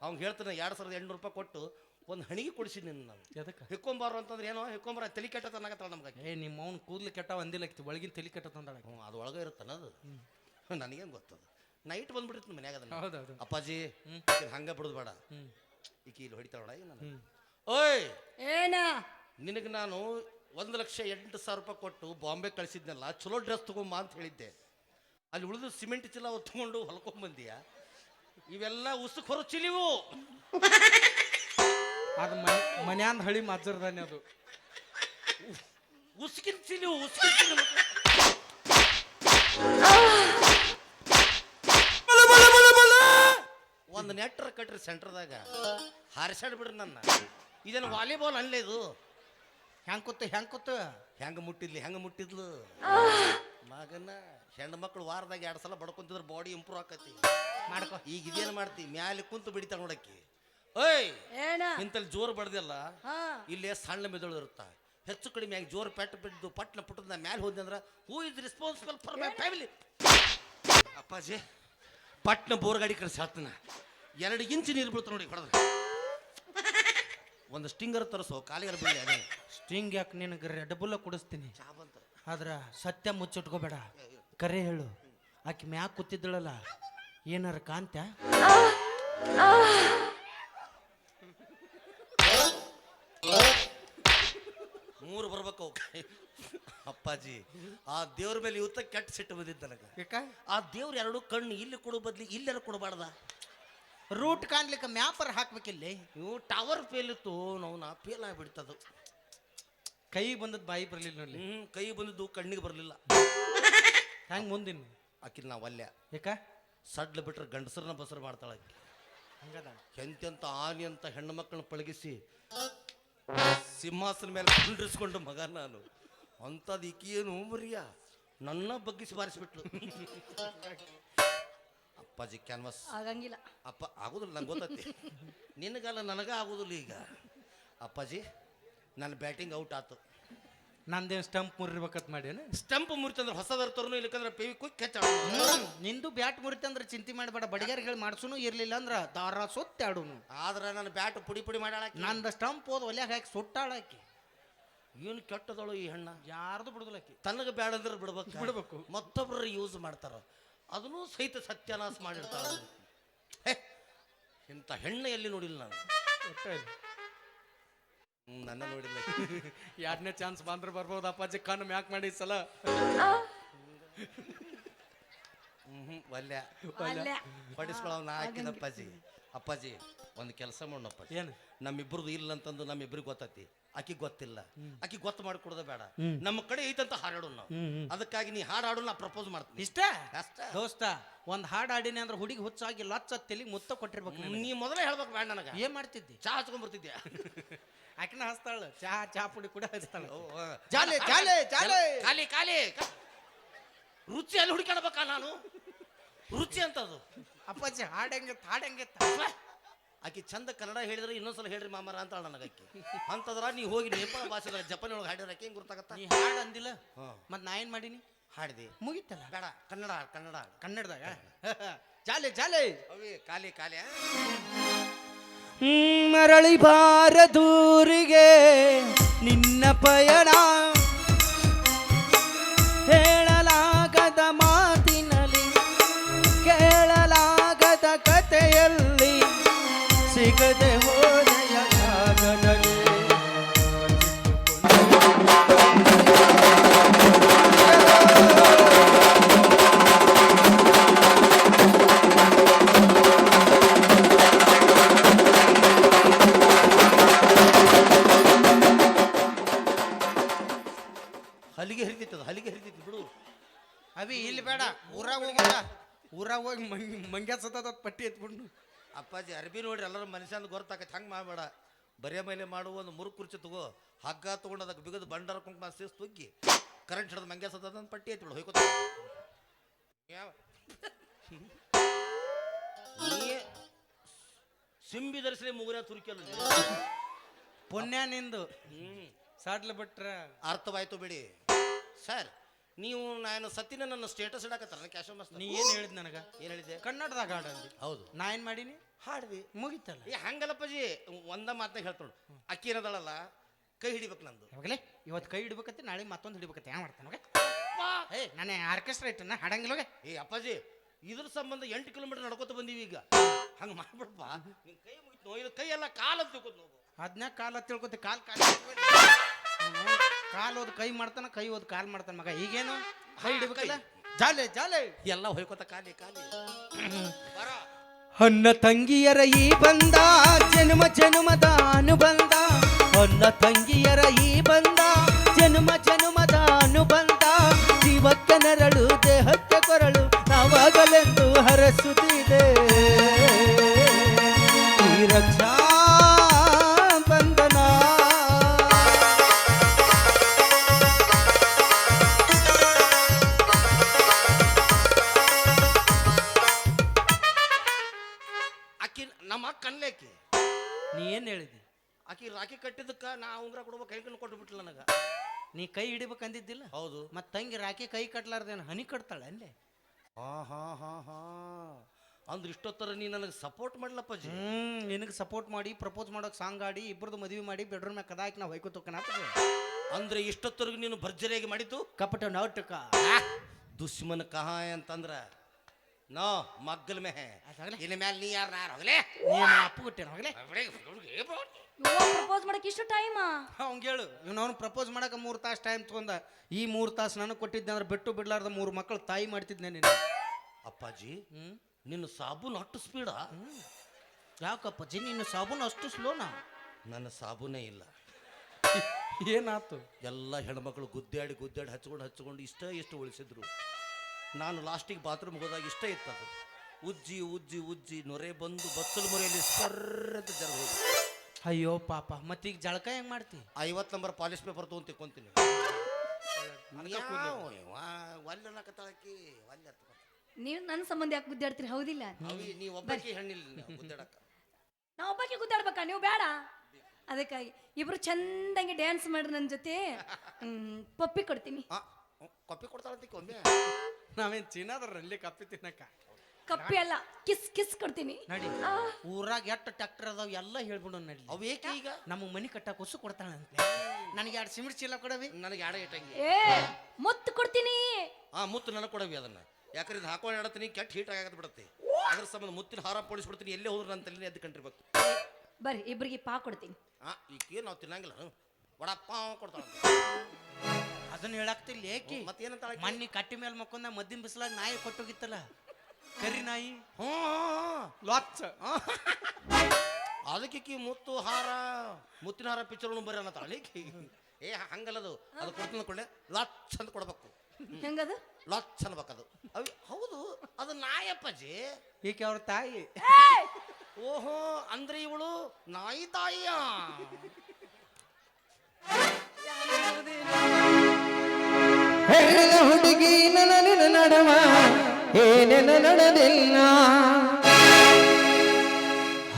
ಅವ್ನು ಹೇಳ್ತಾನೆ ಎರಡು ಸಾವಿರದ ಎಂಟುನೂರು ರೂಪಾಯಿ ಕೊಟ್ಟು ಒಂದು ಹಣಿಗೆ ಕೊಡಿಸಿ ನಿನ್ನ ನಾನು. ಎದಕ್ಕೆ? ಹಿಕ್ಕೊಂಬಾರು ಅಂತಂದ್ರೆ ಏನೋ ಹಿಕ್ಕೊಂಬಾರ ತಲೆ ಕೆಟ್ಟ ಅನ್ನಕತ್ತಾಳ ನಮ್ಗೆ. ಏ ನಿಮ್ಮ ಅವ್ನು ಕೂದಲು ಕೆಟ್ಟ ಒಂದಿಲ್ಲ ಒಳಗಿನ ತಲೆ ಕೆಟ್ಟ ತಂದಾಳ ಹ್ಞೂ ಅದು ಒಳಗೆ ಇರುತ್ತಾನ ಅದು. ನನಗೇನು ಗೊತ್ತದು. ನೈಟ್ ಬಂದ್ಬಿಟ್ಟಿತ್ತು ಮನ್ಯಾಗ ಅದನ್ನ ಹೌದೌದು. ಅಪ್ಪಾಜಿ ಹಂಗೆ ಬಿಡೋದು ಬೇಡ. ಈಕಿ ಇಲ್ಲಿ ಹೊಡಿತಾಳ ಏನು ಓಯ್! ಏನ? ನಿನಗೆ ನಾನು ಒಂದು ಲಕ್ಷ ಎಂಟು ಸಾವಿರ ರೂಪಾಯಿ ಕೊಟ್ಟು ಬಾಂಬೆ ಕಳಿಸಿದ್ನಲ್ಲ ಚಲೋ ಡ್ರೆಸ್ ತಗೊಂಬ ಅಂತ ಹೇಳಿದ್ದೆ. ಅಲ್ಲಿ ಉಳಿದು ಸಿಮೆಂಟ್ ಚೀಲ ಹೊತ್ಕೊಂಡು ಹೊಲ್ಕೊಂಬಂದಿಯ ಇವೆಲ್ಲ ಉಸುಕ್ ಹೊರ ಚಿಲಿವು ಅದು ಮನೆ ಮನ್ಯಾಂದ ಹಳಿ ಮಾಜರ್ದಾನೆ ಅದು. ಉಸುಕಿನ ಚಿಲಿವು ಉಸುಕಿನ ಚಿಲಿವು ಒಂದು ನೆಟ್ರ ಕಟ್ರಿ ಸೆಂಟ್ರದಾಗ. ಹಾರಿಸಾಡ್ಬಿಡ್ರಿ ನನ್ನ. ಇದೇನು ವಾಲಿಬಾಲ್ ಅನ್ಲೇ ಇದು. ಹೆಂಗ್ ಕೂತು ಹೆಂಗ್ ಕೂತು? ಹೆಂಗ್ ಮುಟ್ಟಿದ್ಲಿ ಹೆಂಗ್ ಮುಟ್ಟಿದ್ಲು? ಮಗನ ಹೆಣ್ಣು ಮಕ್ಕಳು ವಾರದಾಗ ಎರಡು ಸಲ ಬಡ್ಕೊಂತಿದ್ರೆ ಬಾಡಿ ಇಂಪ್ರೂವ್ ಆಕತಿ. ಮಾಡ್ಕೊ. ಈಗ ಇದೇನು ಮಾಡ್ತಿ? ಮ್ಯಾಲೆ ಕುಂತು ಬಿಡಿತಾ ನೋಡಕ್ಕಿ. ಓಯ್ ಏನ? ಇಂತಲ್ಲಿ ಜೋರು ಬಡ್ದಿಲ್ಲ? ಹಾ. ಇಲ್ಲೇ ಸಣ್ಣ ಮೆದುಳು ಇರುತ್ತ? ಹೆಚ್ಚು ಕಡಿಮೆ ಆಗಿ ಜೋರು ಪೆಟ್ಟು ಬಿದ್ದು ಪಟ್ನ ಪುಟ್ಟದ ಮ್ಯಾಲೆ ಹೋದ್ನಿ ಅಂದ್ರೆ who is responsible for my family ಅಪ್ಪಾಜಿ ಪಟ್ನ ಬೋರ್ ಗಾಡಿ ಕಳಿಸಿ ಹೇಳ್ತಾನೆ ಎರಡು ಇಂಚು ನೀರು ಬೀಳ್ತ ನೋಡಿ ಹೊಡೆದ್ರೆ ಒಂದು ಸ್ಟಿಂಗರ್ ತರಿಸೋ ಕಾಲಿಗರ ಬೀಳಿ ಅದೇ ಸ್ಟಿಂಗ್ ಯಾಕೆ ನಿನಗೆ ರೆಡ್ ಬುಲ್ಲ ಕುಡಿಸ್ತೀನಿ? ಆದ್ರೆ ಬಂತ. ಆದ್ರ ಸತ್ಯ ಮುಚ್ಚಿಟ್ಕೋಬೇಡ. ಕರೆ ಹೇಳು. ಆಕೆ ಮ್ಯಾಕ್ ಕೂತಿದ್ದಳಲ್ಲ ಏನಾರ ಕಾಂತ ಮೂರು ಬರ್ಬೇಕು ಅವ್ಕೆ. ಅಪ್ಪಾಜಿ ಆ ದೇವ್ರ ಮೇಲೆ ಇವತ್ತ ಕೆಟ್ಟ ಸಿಟ್ಟು ಬಂದಿದ್ದು ನನಗೆ. ಯಾಕ? ಆ ದೇವ್ರ ಎರಡು ಕಣ್ಣು ಇಲ್ಲಿ ಕೊಡೋ ಬದ್ಲಿ ಇಲ್ಲೆಲ್ಲ ಕೊಡಬಾರ್ದ? ರೂಟ್ ಕಾಣ್ಲಿಕ್ಕೆ ಮ್ಯಾಪರ್ ಹಾಕ್ಬೇಕಿಲ್ಲ? ಇವು ಟವರ್ ಫೇಲ್ ಇತ್ತು ನಾವು ನಾ ಫೇಲ್ ಆಗಿಬಿಡ್ತದು. ಕೈ ಬಂದದ್ ಬಾಯಿ ಬರಲಿಲ್ಲ ನೋಡಿ ಹ್ಮ್ ಕೈ ಬಂದದ್ದು ಕಣ್ಣಿಗೆ ಬರಲಿಲ್ಲ. ಹೆಂಗೆ ಮುಂದಿನ ಆಕಿನ ನಾವು ಅಲ್ಲೇ. ಯಾಕ ಸಡ್ಲು ಬಿಟ್ರೆ ಗಂಡಸರನ್ನ ಬಸರು ಮಾಡ್ತಾಳೆ ಆಕಿ. ಹಂಗದ? ಎಂತೆಂತ ಆನಿ ಅಂತ ಹೆಣ್ಣು ಮಕ್ಕಳನ್ನ ಪಳಗಿಸಿ ಸಿಂಹಾಸನ ಮೇಲೆ ಕುಂಡ್ರಿಸ್ಕೊಂಡು ಮಗ ನಾನು. ಅಂಥದ್ದು ಈಕಿ ಏನು ಮರಿಯ ನನ್ನ ಬಗ್ಗಿಸಿ ಬಾರಿಸ್ಬಿಟ್ಲು [LAUGHS] ಅಪ್ಪಾಜಿ ಕ್ಯಾನ್ವಾಸ್ ಆಗಂಗಿಲ್ಲ. ಅಪ್ಪ ಆಗುದಿಲ್ಲ ನಂಗೆ ಗೊತ್ತೈತಿ. [LAUGHS] ನಿನಗಲ್ಲ ನನಗ ಆಗುದಿಲ್ಲ ಈಗ. ಅಪ್ಪಾಜಿ ನನ್ನ ಬ್ಯಾಟಿಂಗ್ ಔಟ್ ಆತು. ನಂದೇನು ಸ್ಟಂಪ್ ಮುರಿಬೇಕತ್ ಮಾಡಿ ಸ್ಟಂಪ್ ಮುರಿತಂದ್ರೆ ಹೊಸದರ ತರನು ಇಲ್ಲಕಂದ್ರೆ ಪೇವಿ ಕುಯ್ ಕೆಚ್ಚ ನಿಂದು ಬ್ಯಾಟ್ ಮುರಿತಂದ್ರೆ ಚಿಂತೆ ಮಾಡಬೇಡ. ಬಡಿಗಾರಿಗೆ ಹೇಳಿ ಮಾಡ್ಸುನು ಇರಲಿಲ್ಲ ಅಂದ್ರೆ ದಾರ ಸುತ್ತಾಡುನು ಆದ್ರೆ ನನ್ನ ಬ್ಯಾಟ್ ಪುಡಿ ಪುಡಿ ಮಾಡ್ಯಾಳ ನಂದು ಸ್ಟಂಪ್ ಹೋದ ಒಲ್ಯಾಗ ಹಾಕಿ ಸುಟ್ಟಾಳಾಕಿ. ಏನು ಕೆಟ್ಟದಳು ಈ ಹಣ್ಣ? ಯಾರ್ದು ಬಿಡುದಿಲ್ಲಕಿ ತನಗೆ ಬ್ಯಾಡಂದ್ರೆ ಬಿಡ್ಬೇಕು. ಬಿಡ್ಬೇಕು. ಮತ್ತೊಬ್ಬರು ಯೂಸ್ ಮಾಡ್ತಾರ. ಅದನ್ನು ಸಹಿತ ಸತ್ಯನಾಶ ಮಾಡಿರ್ತಾಳೆ. ಹೇ, ಇಂಥ ಹೆಣ್ಣು ಎಲ್ಲಿ ನೋಡಿಲ್ಲ ನಾನು. ಹ್ಮ್, ನನ್ನ ನೋಡಿಲ್ಲ. ಎರಡನೇ ಚಾನ್ಸ್ ಬಂದ್ರೆ ಬರ್ಬೋದು ಅಪ್ಪಾಜಿ ಕಣ್ಣು ಮ್ಯಾಕ್ ಮಾಡಿ ಈ ಸಲ. ಹ್ಞೂ ಒಲ್ಯ ಅಲ್ಲೇ ಪಡಿಸ್ಕೊಳ್ಳೋ ನಾ ಹಾಕಿದ ಅಪ್ಪಾಜಿ. ಅಪ್ಪಾಜಿ ಒಂದು ಕೆಲಸ ಮಾಡೋಣಪ್ಪಾಜಿ ಏನು? ನಮ್ಮಿಬ್ರದ್ದು ಇಲ್ಲ ಅಂತಂದು ನಮ್ಮಿಬ್ರಿಗೆ ಗೊತ್ತೈತಿ. ಆಕಿ ಗೊತ್ತಿಲ್ಲ. ಆಕಿ ಗೊತ್ತು ಮಾಡಿಕೊಡೋದ ಬೇಡ. ನಮ್ಮ ಕಡೆ ಐತಂತ ಹಾಡಾಡು ನಾವು. ಅದಕ್ಕಾಗಿ ನೀ ಹಾಡಾಡು ನಾ ಪ್ರಪೋಸ್ ಮಾಡ್ತೀನಿ. ಇಷ್ಟೇ? ಅಷ್ಟ. ದೋಸ್ತ ಒಂದ್ ಹಾಡ್ ಹಾಡಿನಿ ಅಂದ್ರೆ ಹುಡುಗಿ ಹುಚ್ಚಾಗಿ ಲಚ್ಚ ತಲೆ ಮುತ್ತ ಕೊಟ್ಟಿರ್ಬೇಕು ನಿನಗೆ. ನೀ ಮೊದಲೇ ಹೇಳ್ಬೇಕು ಬೇಡ ನನಗ. ಏನ್ ಮಾಡ್ತಿದ್ದಿ? ಚಾ ಹಚ್ಕೊಂಡ್ಬರ್ತಿದ್ಯಾ [LAUGHS] ಆಕಿನ ಹಸ್ತಾಳ ಚಹಾ ಚಾ ಪುಡಿ ಕೂಡ ಹಚ್ತಾಳ. ಜಾಲೆ ಜಾಲೆ ಜಾಲೆ. ಖಾಲಿ ಖಾಲಿ. ಕ- ರುಚಿ ಅಲ್ಲಿ ಹುಡುಕಾಡ್ಬೇಕಾ ನಾನು? ರುಚಿ ಅಂತದು. ಅಪ್ಪಾಜಿ ಹಾಡ್ ಹೆಂಗಿತ್ತು ಹಾಡ್ ಹೆಂಗಿತ್ತ? ಆಕಿ ಚಂದ ಕನ್ನಡ ಹೇಳಿದ್ರೆ ಇನ್ನೊಂದ್ಸಲ ಹೇಳ್ರಿ ಮಾಮರ ಅಂತ ನನಗೆ ಆಕಿ. ಅಂತದ್ರ ನೀ ಹೋಗಿ ನೇಪಾಳ ಭಾಷೆದಾಗ ಜಪಾನ್ ಒಳಗೆ ಹಾಡಿದ್ರೆ ಆಕೆ ಹೆಂಗ್ ಗುರ್ತಾಗತ್ತ? ನೀ ಹಾಡ್ ಅಂದಿಲ್ಲ? ಮತ್ತೆ ಮತ್ ನಾ ಏನು ಮಾಡೀನಿ? ಹಾಡಿದೆ. ಮುಗಿತಲ್ಲ? ಬೇಡ ಕನ್ನಡ ಹಾಡ್, ಕನ್ನಡ ಹಾಡು. ಕನ್ನಡದಾಗ? ಜಾಲೆ ಜಾಲೆ. ಅವೇ ಖಾಲಿ ಖಾಲಿ ಮರಳಿ ಮರಳಿ ಬಾರದೂರಿಗೆ ನಿನ್ನ ಪಯಣ ಹಲಿಗೆ ಹಿರಿದಿತ್ತು ಹಲಿಗೆ ಹಿರಿದಿತ್ತು ಬಿಡು ಅವಿ ಇಲ್ಲಿ ಬೇಡ ಊರಾಗ ಹೋಗಲ್ಲ ಊರಾಗ ಹೋಗಿ ಮಂಗ್ಯ ಮಂಗ್ಯಾಸದ ಪಟ್ಟಿ ಎತ್ಬಿಟ್ಟು ಅಪ್ಪಾಜಿ ಅರ್ಬಿ ನೋಡ್ರಿ ಎಲ್ಲರೂ ಮನುಷ್ಯಂದು ಗೊತ್ತಾಕೈತೆ. ಹಂಗೆ ಮಾಡಬೇಡ. ಬರೇ ಮೇಲೆ ಮಾಡುವ ಒಂದು ಮುರು ಕುರ್ಚಿ ತಗೋ. ಹಗ್ಗ ತೊಗೊಂಡು ಅದಕ್ಕೆ ಬಿಗದು ಬಂಡಾರ ಕುಂಕುಮ ಸೇಸ್ ತುಗ್ಗಿ ಕರೆಂಟ್ ಹಿಡಿದು ಮಂಗೆ ಸದ ಪಟ್ಟಿ ಐತಿ ಬಿಡು ಹೋಯ್ಕೋತ ಯಾವ? ಸಿಂಬಿ ಧರಿಸಲಿ ಮುಗುರ ತುರ್ಕಿಯಲ್ಲ. ಪುಣ್ಯ ನಿಂದು. ಸಾಡ್ಲ ಬಿಟ್ರ? ಅರ್ಥವಾಯ್ತು ಬಿಡಿ. ಸರ್ ನೀವು ನಾನು ಸತ್ತಿನ ನನ್ನ ಸ್ಟೇಟಸ್ ಇಡಕತ್ತಾರ ಕ್ಯಾಶ್ ಮಸ್ತ್ ನೀ ಏನ್ ಹೇಳಿದ್ ನನಗ? ಏನು ಹೇಳಿದೆ ಕನ್ನಡದಾಗ ಹಾಡು ಹೌದು. ನಾ ಏನ್ ಮಾಡೀನಿ? ಹಾಡ್ವಿ ಮುಗಿತಲ್ಲ? ಏ ಹಂಗಲ್ಲಪ್ಪಾಜಿ ಒಂದ ಮಾತನಾಗ ಹೇಳ್ತಾಳು. ಅಕ್ಕಿ ಏನದಳಲ್ಲ ಕೈ ಹಿಡಿಬೇಕು ನಂದು. ಯಾವಾಗಲೇ? ಇವತ್ತು ಕೈ ಹಿಡ್ಬೇಕತ್ತೆ ನಾಳೆ ಮತ್ತೊಂದು ಹಿಡಿಬೇಕತ್ತೆ ಯಾವ ಮಾಡ್ತಾನೆ ಏ ನಾನೇ ಆರ್ಕೆಸ್ಟ್ರಾ ಇಟ್ಟನ ಹಾಡಂಗಿಲ್ಲ ಹೋಗೆ? ಏ ಅಪ್ಪಾಜಿ ಇದ್ರ ಸಂಬಂಧ ಎಂಟು ಕಿಲೋಮೀಟರ್ ನಡ್ಕೋತ ಬಂದೀವಿ ಈಗ. ಹಂಗೆ ಮಾಡ್ಬಿಡಪ್ಪ. ನಿನ್ ಕೈ ಮುಗಿತು ಇದು ಕೈ ಎಲ್ಲ ಕಾಲು ತಿಳ್ಕೊತ ನೋವು. ಅದನ್ನ ಕಾಲ ತಿಳ್ಕೊತಿ ಕಾಲ್ ಕಾಲ ಕಾಲ್ ಓದ್ ಕೈ ಮಾಡ್ತಾನ ಕೈ ಓದ್ ಕಾಲ್ ಮಾಡ್ತಾನ ಮಗ ಈಗೇನು? ಕೈ ಹಿಡಿಬೇಕಲ್ಲ? ಜಾಲೆ ಜಾಲೆ. ಎಲ್ಲ ಹೊಯ್ಕೋತ ಕಾಲಿ ಕಾಲಿ. ಬರ. ಅನ್ನ ತಂಗಿಯರ ಈ ಬಂದ, ಜನ್ಮ ಜನ್ಮದ ಅನುಬಂಧ. ಅನ್ನ ತಂಗಿಯರ ಈ ಬಂದ, ಜನ್ಮ ಜನ್ಮದ ಅನುಬಂಧ. ಜೀವಕ್ಕೆ ನರಳು, ದೇಹಕ್ಕೆ ಕೊರಳು, ನಾವಾಗಲೆಂದು ಹರಸುತ್ತಿದೆ. ಈ ರಕ್ಷಾ ಏನ್ ಹೇಳಿದಿ? ಆಕಿ ರಾಖಿ ಕಟ್ಟಿದ್ದಕ್ಕ ನಾ ಉಂಗ್ರ ಕೊಡ್ಬೇಕು ಕೈ ಕಣ್ಣು ಕೊಟ್ಟು ಬಿಟ್ಲ ನನಗ. ನೀ ಕೈ ಹಿಡಿಬೇಕಂದಿದ್ದಿಲ್ಲ? ಹೌದು. ಮತ್ತೆ ತಂಗಿ ರಾಖಿ ಕೈ ಕಟ್ಲಾರ್ದೇನು ಹನಿ ಕಟ್ತಾಳೆ ಅಲ್ಲಿ? ಹಾ ಹಾ ಹಾ ಹಾ. ಅಂದ್ರೆ ಇಷ್ಟೊತ್ತರ ನೀ ನನಗೆ ಸಪೋರ್ಟ್ ಮಾಡ್ಲಪ್ಪಾಜಿ ಹ್ಮ್ ನಿನಗೆ ಸಪೋರ್ಟ್ ಮಾಡಿ ಪ್ರಪೋಸ್ ಮಾಡೋಕೆ ಸಾಂಗ್ ಆಡಿ ಇಬ್ಬರದು ಮದುವೆ ಮಾಡಿ ಬೆಡ್ರೂಮ್ ಮ್ಯಾಗ ಕದಾಕಿ ನಾವು ಹೊಯ್ಕೋತಕ್ಕನ ಅಂದ್ರೆ ಇಷ್ಟೊತ್ತರೆಗೂ ನೀನು ಭರ್ಜರಿಯಾಗಿ ಮಾಡಿತು ಕಪಟ ನಾಟಕ. ದುಶ್ಮನ್ ಕಹಾ ಅಂತಂದ್ರ ನೋ ಮಗ್ಗಲ್ ಮೇ. ಇನ್ ಮ್ಯಾಲ ನೀ ಯಾರ ಯಾರು ಹೋಗ್ಲೇ? ನೀನು ಅಪ್ಪು ಕೊಟ್ಟೇನ ಹೋಗ್ಲೆ. ಪ್ರಪೋಸ್ ಮಾಡಕ್ ಇಷ್ಟು ಟೈಮಾ ಅವ್ನು ಹೇಳು ಇವ್ನು ಅವ್ನು ಪ್ರಪೋಸ್ ಮಾಡಕ್ಕೆ ಮೂರು ತಾಸು ಟೈಮ್ ತಗೊಂಡ. ಈ ಮೂರು ತಾಸು ನನಗೆ ಕೊಟ್ಟಿದ್ದೆ ಅಂದ್ರೆ ಬಿಟ್ಟು ಬಿಡ್ಲಾರ್ದ ಮೂರು ಮಕ್ಕಳು ತಾಯಿ ಮಾಡ್ತಿದ್ದೆ ನೀನು. ಅಪ್ಪಾಜಿ ನಿನ್ನ ಸಾಬೂನ್ ಅಷ್ಟು ಸ್ಪೀಡ ಯಾಕಪ್ಪಾಜಿ ನಿನ್ನ ಸಾಬೂನ್ ಸಾಬೂನು ಅಷ್ಟು ಸ್ಲೋನಾ ನನ್ನ ಸಾಬೂನೇ ಇಲ್ಲ. ಏನಾತು? ಎಲ್ಲ ಹೆಣ್ಮಕ್ಳು ಗುದ್ದಾಡಿ ಗುದ್ದಾಡಿ ಹಚ್ಕೊಂಡು ಹಚ್ಕೊಂಡು ಇಷ್ಟ ಎಷ್ಟು ಉಳಿಸಿದ್ರು. ನಾನು ಲಾಸ್ಟಿಗೆ ಬಾತ್ರೂಮ್ ಹೋದಾಗ ಇಷ್ಟ ಇತ್ತದು. ಅದು ಉಜ್ಜಿ ಉಜ್ಜಿ ಉಜ್ಜಿ ನೊರೆ ಬಂದು ಬಚ್ಚಲು ಮೊರೆಯಲ್ಲಿ ಸರ್ರಂತ ಜರ ಹೋಗಿ ಅಯ್ಯೋ ಪಾಪ ಮತ್ತೀಗ ಜಳಕ ಹೆಂಗ್ ಮಾಡ್ತಿ? ಐವತ್ತು ನಂಬರ್ ಪಾಲಿಶ್ ಪೇಪರ್ ತೊಗೊಂಡು ತಿಕ್ಕೊಂತೀನಿ. ಒಲ್ಲನಕತ್ತಾಳಕಿ ಒಲ್ಲೆ ತಗೋ. ನೀವು ನನ್ನ ಸಂಬಂಧ ಯಾಕೆ ಗುದ್ದಾಡ್ತೀರಿ? ಹೌದಿಲ್ಲ. ನೀವು ಒಬ್ಬಕ್ಕೆ ಒಬ್ಬಾಕಿ ಹೆಣ್ಣಿಲ್ಲ ನಾ ಒಬ್ಬಾಕಿ ಗುದ್ದಾಡ್ಬೇಕಾ? ನೀವು ಬೇಡ ಅದಕ್ಕಾಗಿ ಇಬ್ರು ಚಂದಂಗೆ ಡ್ಯಾನ್ಸ್ ಮಾಡ್ರಿ ನನ್ನ ಜೊತೆ. ಪಪ್ಪಿ ಕೊಡ್ತೀನಿ. ಕಾಪಿ ಕೊಡ್ತಾಳಂತಿಕ್ ಒಮ್ಮೆ. ನಾವೇನ್ ಚೀನಾದ್ರಲ್ಲಿ ಕಪ್ಪಿ ತಿನ್ನಕ ಕಪ್ಪಿ ಅಲ್ಲ ಕಿಸ್ ಕಿಸ್ ಕೊಡ್ತೀನಿ. ನಡಿ. ಆ, ಊರಾಗ ಎಷ್ಟು ಟ್ಯಾಕ್ಟರ್ ಅದಾವ ಎಲ್ಲ ಹೇಳ್ಬಿಡು ನಡಿ. ಅವು ಏಕೆ ಈಗ? ನಮ್ಮ ಮನಿ ಕಟ್ಟಕ್ಕೆ ಹೊಸು ಕೊಡ್ತಾಳಂತೆ ನನಗೆ ಎರಡು ಸಿಮೆಂಟ್ ಚೀಲ ಕೊಡವಿ? ನನಗೆ ಎರಡು ಇಟ್ಟಂಗಿ. ಏ ಮುತ್ತು ಕೊಡ್ತೀನಿ. ಆ ಮುತ್ತು ನನಗೆ ಕೊಡವಿ ಅದನ್ನ. ಯಾಕಂದ್ರೆ ಇದು ಹಾಕೊಂಡು ಆಡತ್ತೀನಿ ಕೆಟ್ಟ ಹೀಟ್ ಆಗತ್ತೆ ಬಿಡುತ್ತೆ. ಅದ್ರ ಸಂಬಂಧ ಮುತ್ತಿನ ಹಾರ ಪೊಡಿಸ್ಬಿಡ್ತೀನಿ ಎಲ್ಲೇ ಹೋದ್ರು ನನ್ನ ತಲೆ ಎದ್ದು ಕಂಡಿರ್ಬೇಕು. ಬರ್ರಿ ಇಬ್ರಿಗೆ ಪಾ ಕೊಡ್ತೀನಿ. ಆ ಈಗ ನಾವು ತಿನ್ನಂಗಿಲ್ಲ. ವಡಪ್ಪ ಕೊಡ್ತಾಳ ಅದನ್ನ ಹೇಳಾಕ್ತಿಲ್ಲ ಏಕಿ. ಮತ್ತೇನಂತ ಮಣ್ಣಿ ಕಟ್ಟಿ ಮೇಲೆ ಮಕ್ಕೊಂದ ಮದ್ದಿನ ಬಿಸಿಲಾಗ ನಾಯಿ ಕೊಟ್ಟೋಗಿತ್ತಲ್ಲ. ಕರಿ ನಾಯಿ? ಹ್ಞೂ ಲಾಚ್ ಅದಕ್ಕೆ ಕಿ ಮುತ್ತು ಹಾರ ಮುತ್ತಿನ ಹಾರ ಪಿಕ್ಚರ್ ಬರೀ ಅನ್ನತ್ತಾಳ ಈಕಿ. ಏ ಹಂಗಲ್ಲದು. ಅದು ಕೊಡ್ತೀನಿ ಕೊಳ್ಳೆ ಲಾಚ್ ಅಂತ ಕೊಡ್ಬೇಕು. ಹೆಂಗದು? ಲಾಚ್ ಅನ್ಬೇಕದು. ಅವಿ ಹೌದು ಅದು ನಾಯಪ್ಪಜಿ ಈಕೆ ಅವ್ರ ತಾಯಿ. ಓಹೋ ಅಂದ್ರೆ ಇವಳು ನಾಯಿ ತಾಯಿಯ? ಹೇಳಿದ ಹುಡುಗಿ ನನ್ನ ನಡವ ಏನೇನ ನಡೆದಿಲ್ಲ.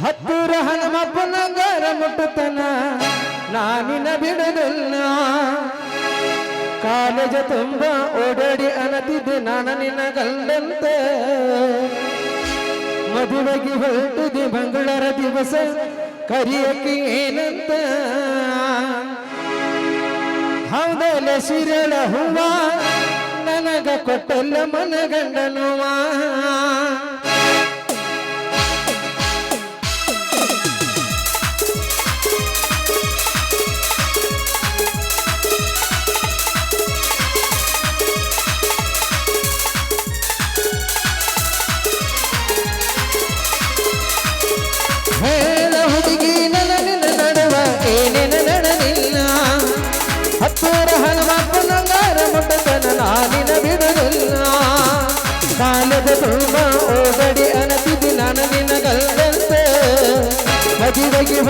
ಹತ್ತೂರ ಹನುಮಪ್ಪನ ಗರ ಮುಟ್ಟುತ್ತನ ನಾನಿನ ಬಿಡದಿಲ್ಲ. ಕಾಲೇಜ ತುಂಬ ಓಡಾಡಿ ಅನತಿದ್ದೆ ನಾನು ನಿನ್ನ ಗಂಡಂತೆ. ಮದುವೆಗೆ ಹೊರಟಿದೆ ಮಂಗಳರ ದಿವಸ ಕರಿಯಕ್ಕೆ ಏನಂತ. ಹೌದಲ್ಲ ಸಿರಳ ಹೂವ ನನಗ ಕೊಟ್ಟಲ್ಲ ಮನಗಂಡನುವ.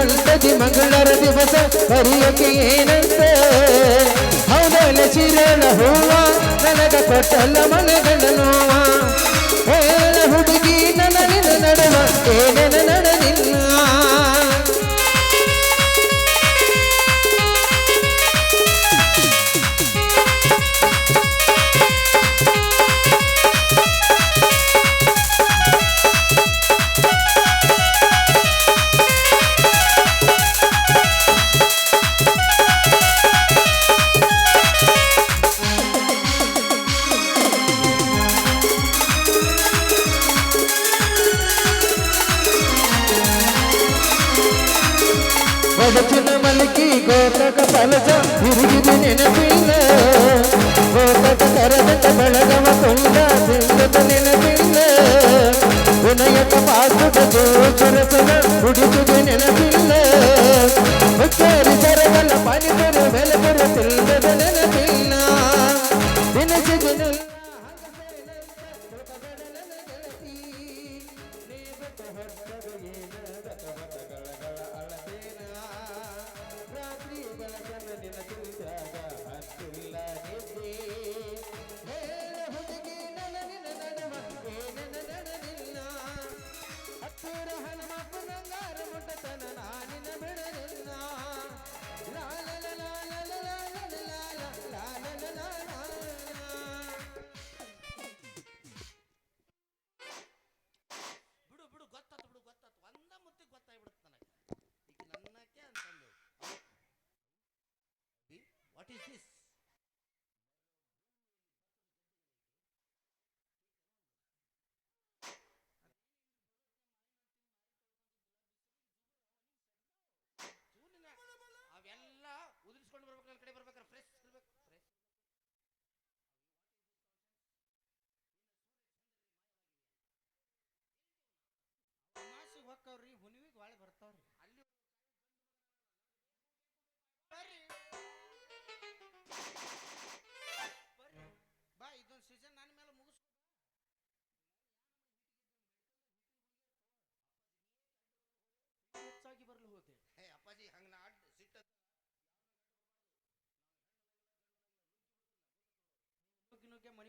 ಹೊಂಟದಿ ಮಂಗಳರ ದಿವಸ ಬರಿಯಕ್ಕೆ ಏನಂತೆ? ಹೌದಲ್ಲ ಚಿರಣ ಹೂವ, ನನಗ ಕೊಟ್ಟಲ್ಲ ಮನಗಳ ನೋವ. ಹುಡುಗಿ ನಿನ್ನ ನಡುವ ಏನೇನ ನಡೆದಿಲ್ಲ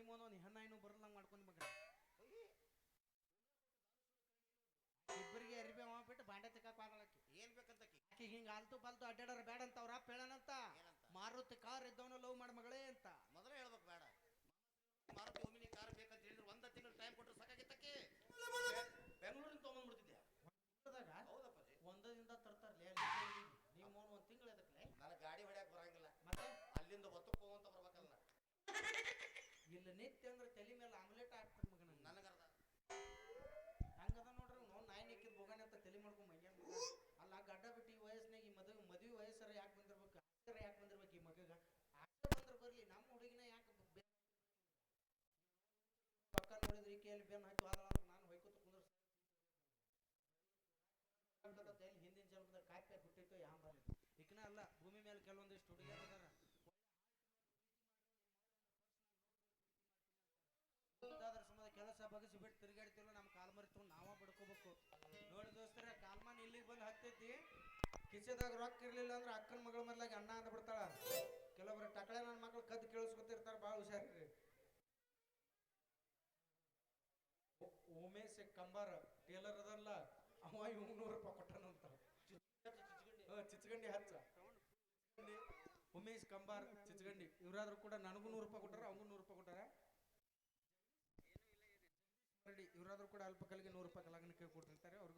ಮನಿ ಮುಂದೆ ಒಂದು ಹೆಣ್ಣ ಬರಲ್ದಂಗೆ ಮಾಡ್ಕೊಂಡು ಮಗ ಇಬ್ಬರಿಗೆ ಅರಿಬಿ ಅವ ಬಿಟ್ಟು ಬಾಂಡೆ ತೆಕ್ಕಾಕ ಆಗಲಕ್ಕೆ ಏನ್ ಬೇಕಂತಕಿ ಆಕಿ? ಹಿಂಗ ಆಲ್ತು ಪಾಲ್ತು ಅಡ್ಡಾಡೋರು ಬೇಡ ಅಂತ ಅವ್ರ ಅಪ್ಪ ಹೇಳನಂತ. ಮಾರುತಿ ಕಾರ್ ಇದ್ದವನ ಲವ್ ಮಾಡ ಮಗಳೇ ಅಂತ. ಮೊದಲೇ ಹೇಳ್ಬೇಕು ಬೇಡ. ಮಾರುತಿ ಒಮಿನಿ ಕಾರ್ ಬೇಕಂತ ಹೇಳಿದ್ರು ಒಂದ ತಿಂಗಳು ಟೈಮ್ ಕೊಟ್ಟರು ಸಾಕಾಗಿತ್ತಕ್ಕೆ ಬೆಂಗಳೂರಿಂದ ತೊಗೊಂಡ್ಬಿಡ್ತಿದ್ದೆ ಹೌದಾಗ ಹೌದಪ್ಪಾಜಿ ಒಂದದಿಂದ ತರ್ತಾರಲೇ ನೀವು ಮೂರು ಒಂದು ತಿಂಗಳು ಎದಕ್ಲೆ ನನಗೆ ಗಾಡಿ ಹೊಡ್ಯಾಕ ಬರಂಗಿಲ್ಲ ಮತ್ತೆ ಅಲ್ಲಿಂದ ಒತ್ತಕ್ಕೆ ಹೋಗಂತ ಬರ್ಬೇಕಲ್ಲ ಇಲ್ಲಿ ನಿತ್ಯ ಅಂದ್ರೆ ತಲೆ ಮೇಲೆ ಆಮ್ಲೆಟ್ ಹಾಕ್ತಾರೆ ಮಗನ ನನಗೆ ನನಗರ್ಧ ಹಂಗದ ನೋಡ್ರಿ ನಾವು ನಾಯಿ ನಿಕ್ಕಿ ಬೋಗಾನೆ ಅಂತ ತಲೆ ಮಾಡ್ಕೊಂಡ್ ಮೈಯಾಗ ಅಲ್ಲ ಗಡ್ಡ ಬಿಟ್ಟು ಈ ವಯಸ್ಸಿನಾಗ ಈ ಮದುವೆ ಮದುವೆ ವಯಸ್ಸರ ಯಾಕೆ ಬಂದಿರ್ಬೇಕು? ಆಸರ ಯಾಕೆ ಬಂದಿರ್ಬೇಕು ಈ ಮಗಗ? ಆಸೆ ಬಂದ್ರೆ ಬರ್ಲಿ ನಮ್ಮ ಹುಡುಗಿನ ಯಾಕೆ ಪಕ್ಕ ನೋಡಿದ್ರೆ ಈಕೆಯಲ್ಲಿ ಬೆನ್ನು ಹಚ್ಚಿ ದೋಸ್ತರ ಕಾಲ್ಮಾನ್ ಇಲ್ಲಿಗೆ ಬಂದು ಹತ್ತೈತಿ. ಕಿಸೆದಾಗ ರೊಕ್ಕ ಇರ್ಲಿಲ್ಲ ಅಂದ್ರೆ ಅಕ್ಕನ ಮಗಳ ಮೊದ್ಲಾಗಿ ಅಣ್ಣ ಅಂದ್ಬಿಡ್ತಾಳ ಕೆಲವೊಬ್ರು ಟಕಳೆ ನನ್ನ ಮಕ್ಳು ಕದ್ದು ಕೇಳಿಸ್ಕೊತಿರ್ತಾರ ಭಾಳ ಹುಷಾರಿ ಉಮೇಶ್ ಕಂಬಾರ ಟೇಲರ್ ಅದಲ್ಲ. ಅವ ಇವ್ ನೂರು ರೂಪಾಯಿ ಕೊಟ್ಟನು ಅಂತ ಚಿಚ್ಗಂಡಿ ಹಚ್ಚ. ಉಮೇಶ್ ಕಂಬಾರ್ ಚಿಚ್ಗಂಡಿ ಇವರಾದ್ರೂ ಕೂಡ ನನಗೂ ನೂರು ರೂಪಾಯಿ ಕೊಟ್ಟಾರ ಅವಂಗೂ ನೂರು ರೂಪಾಯಿ ಕೊಟ್ಟಾರ. ಇವರಾದ್ರೂ ಕೂಡ ಅಲ್ಪ ಕಲಿಗೆ ನೂರು ರೂಪಾಯಿ ಕಲಾಗಣಿಕೆ ಕೊಟ್ಟಿರ್ತಾರೆ ಅವ್ರಿಗೂ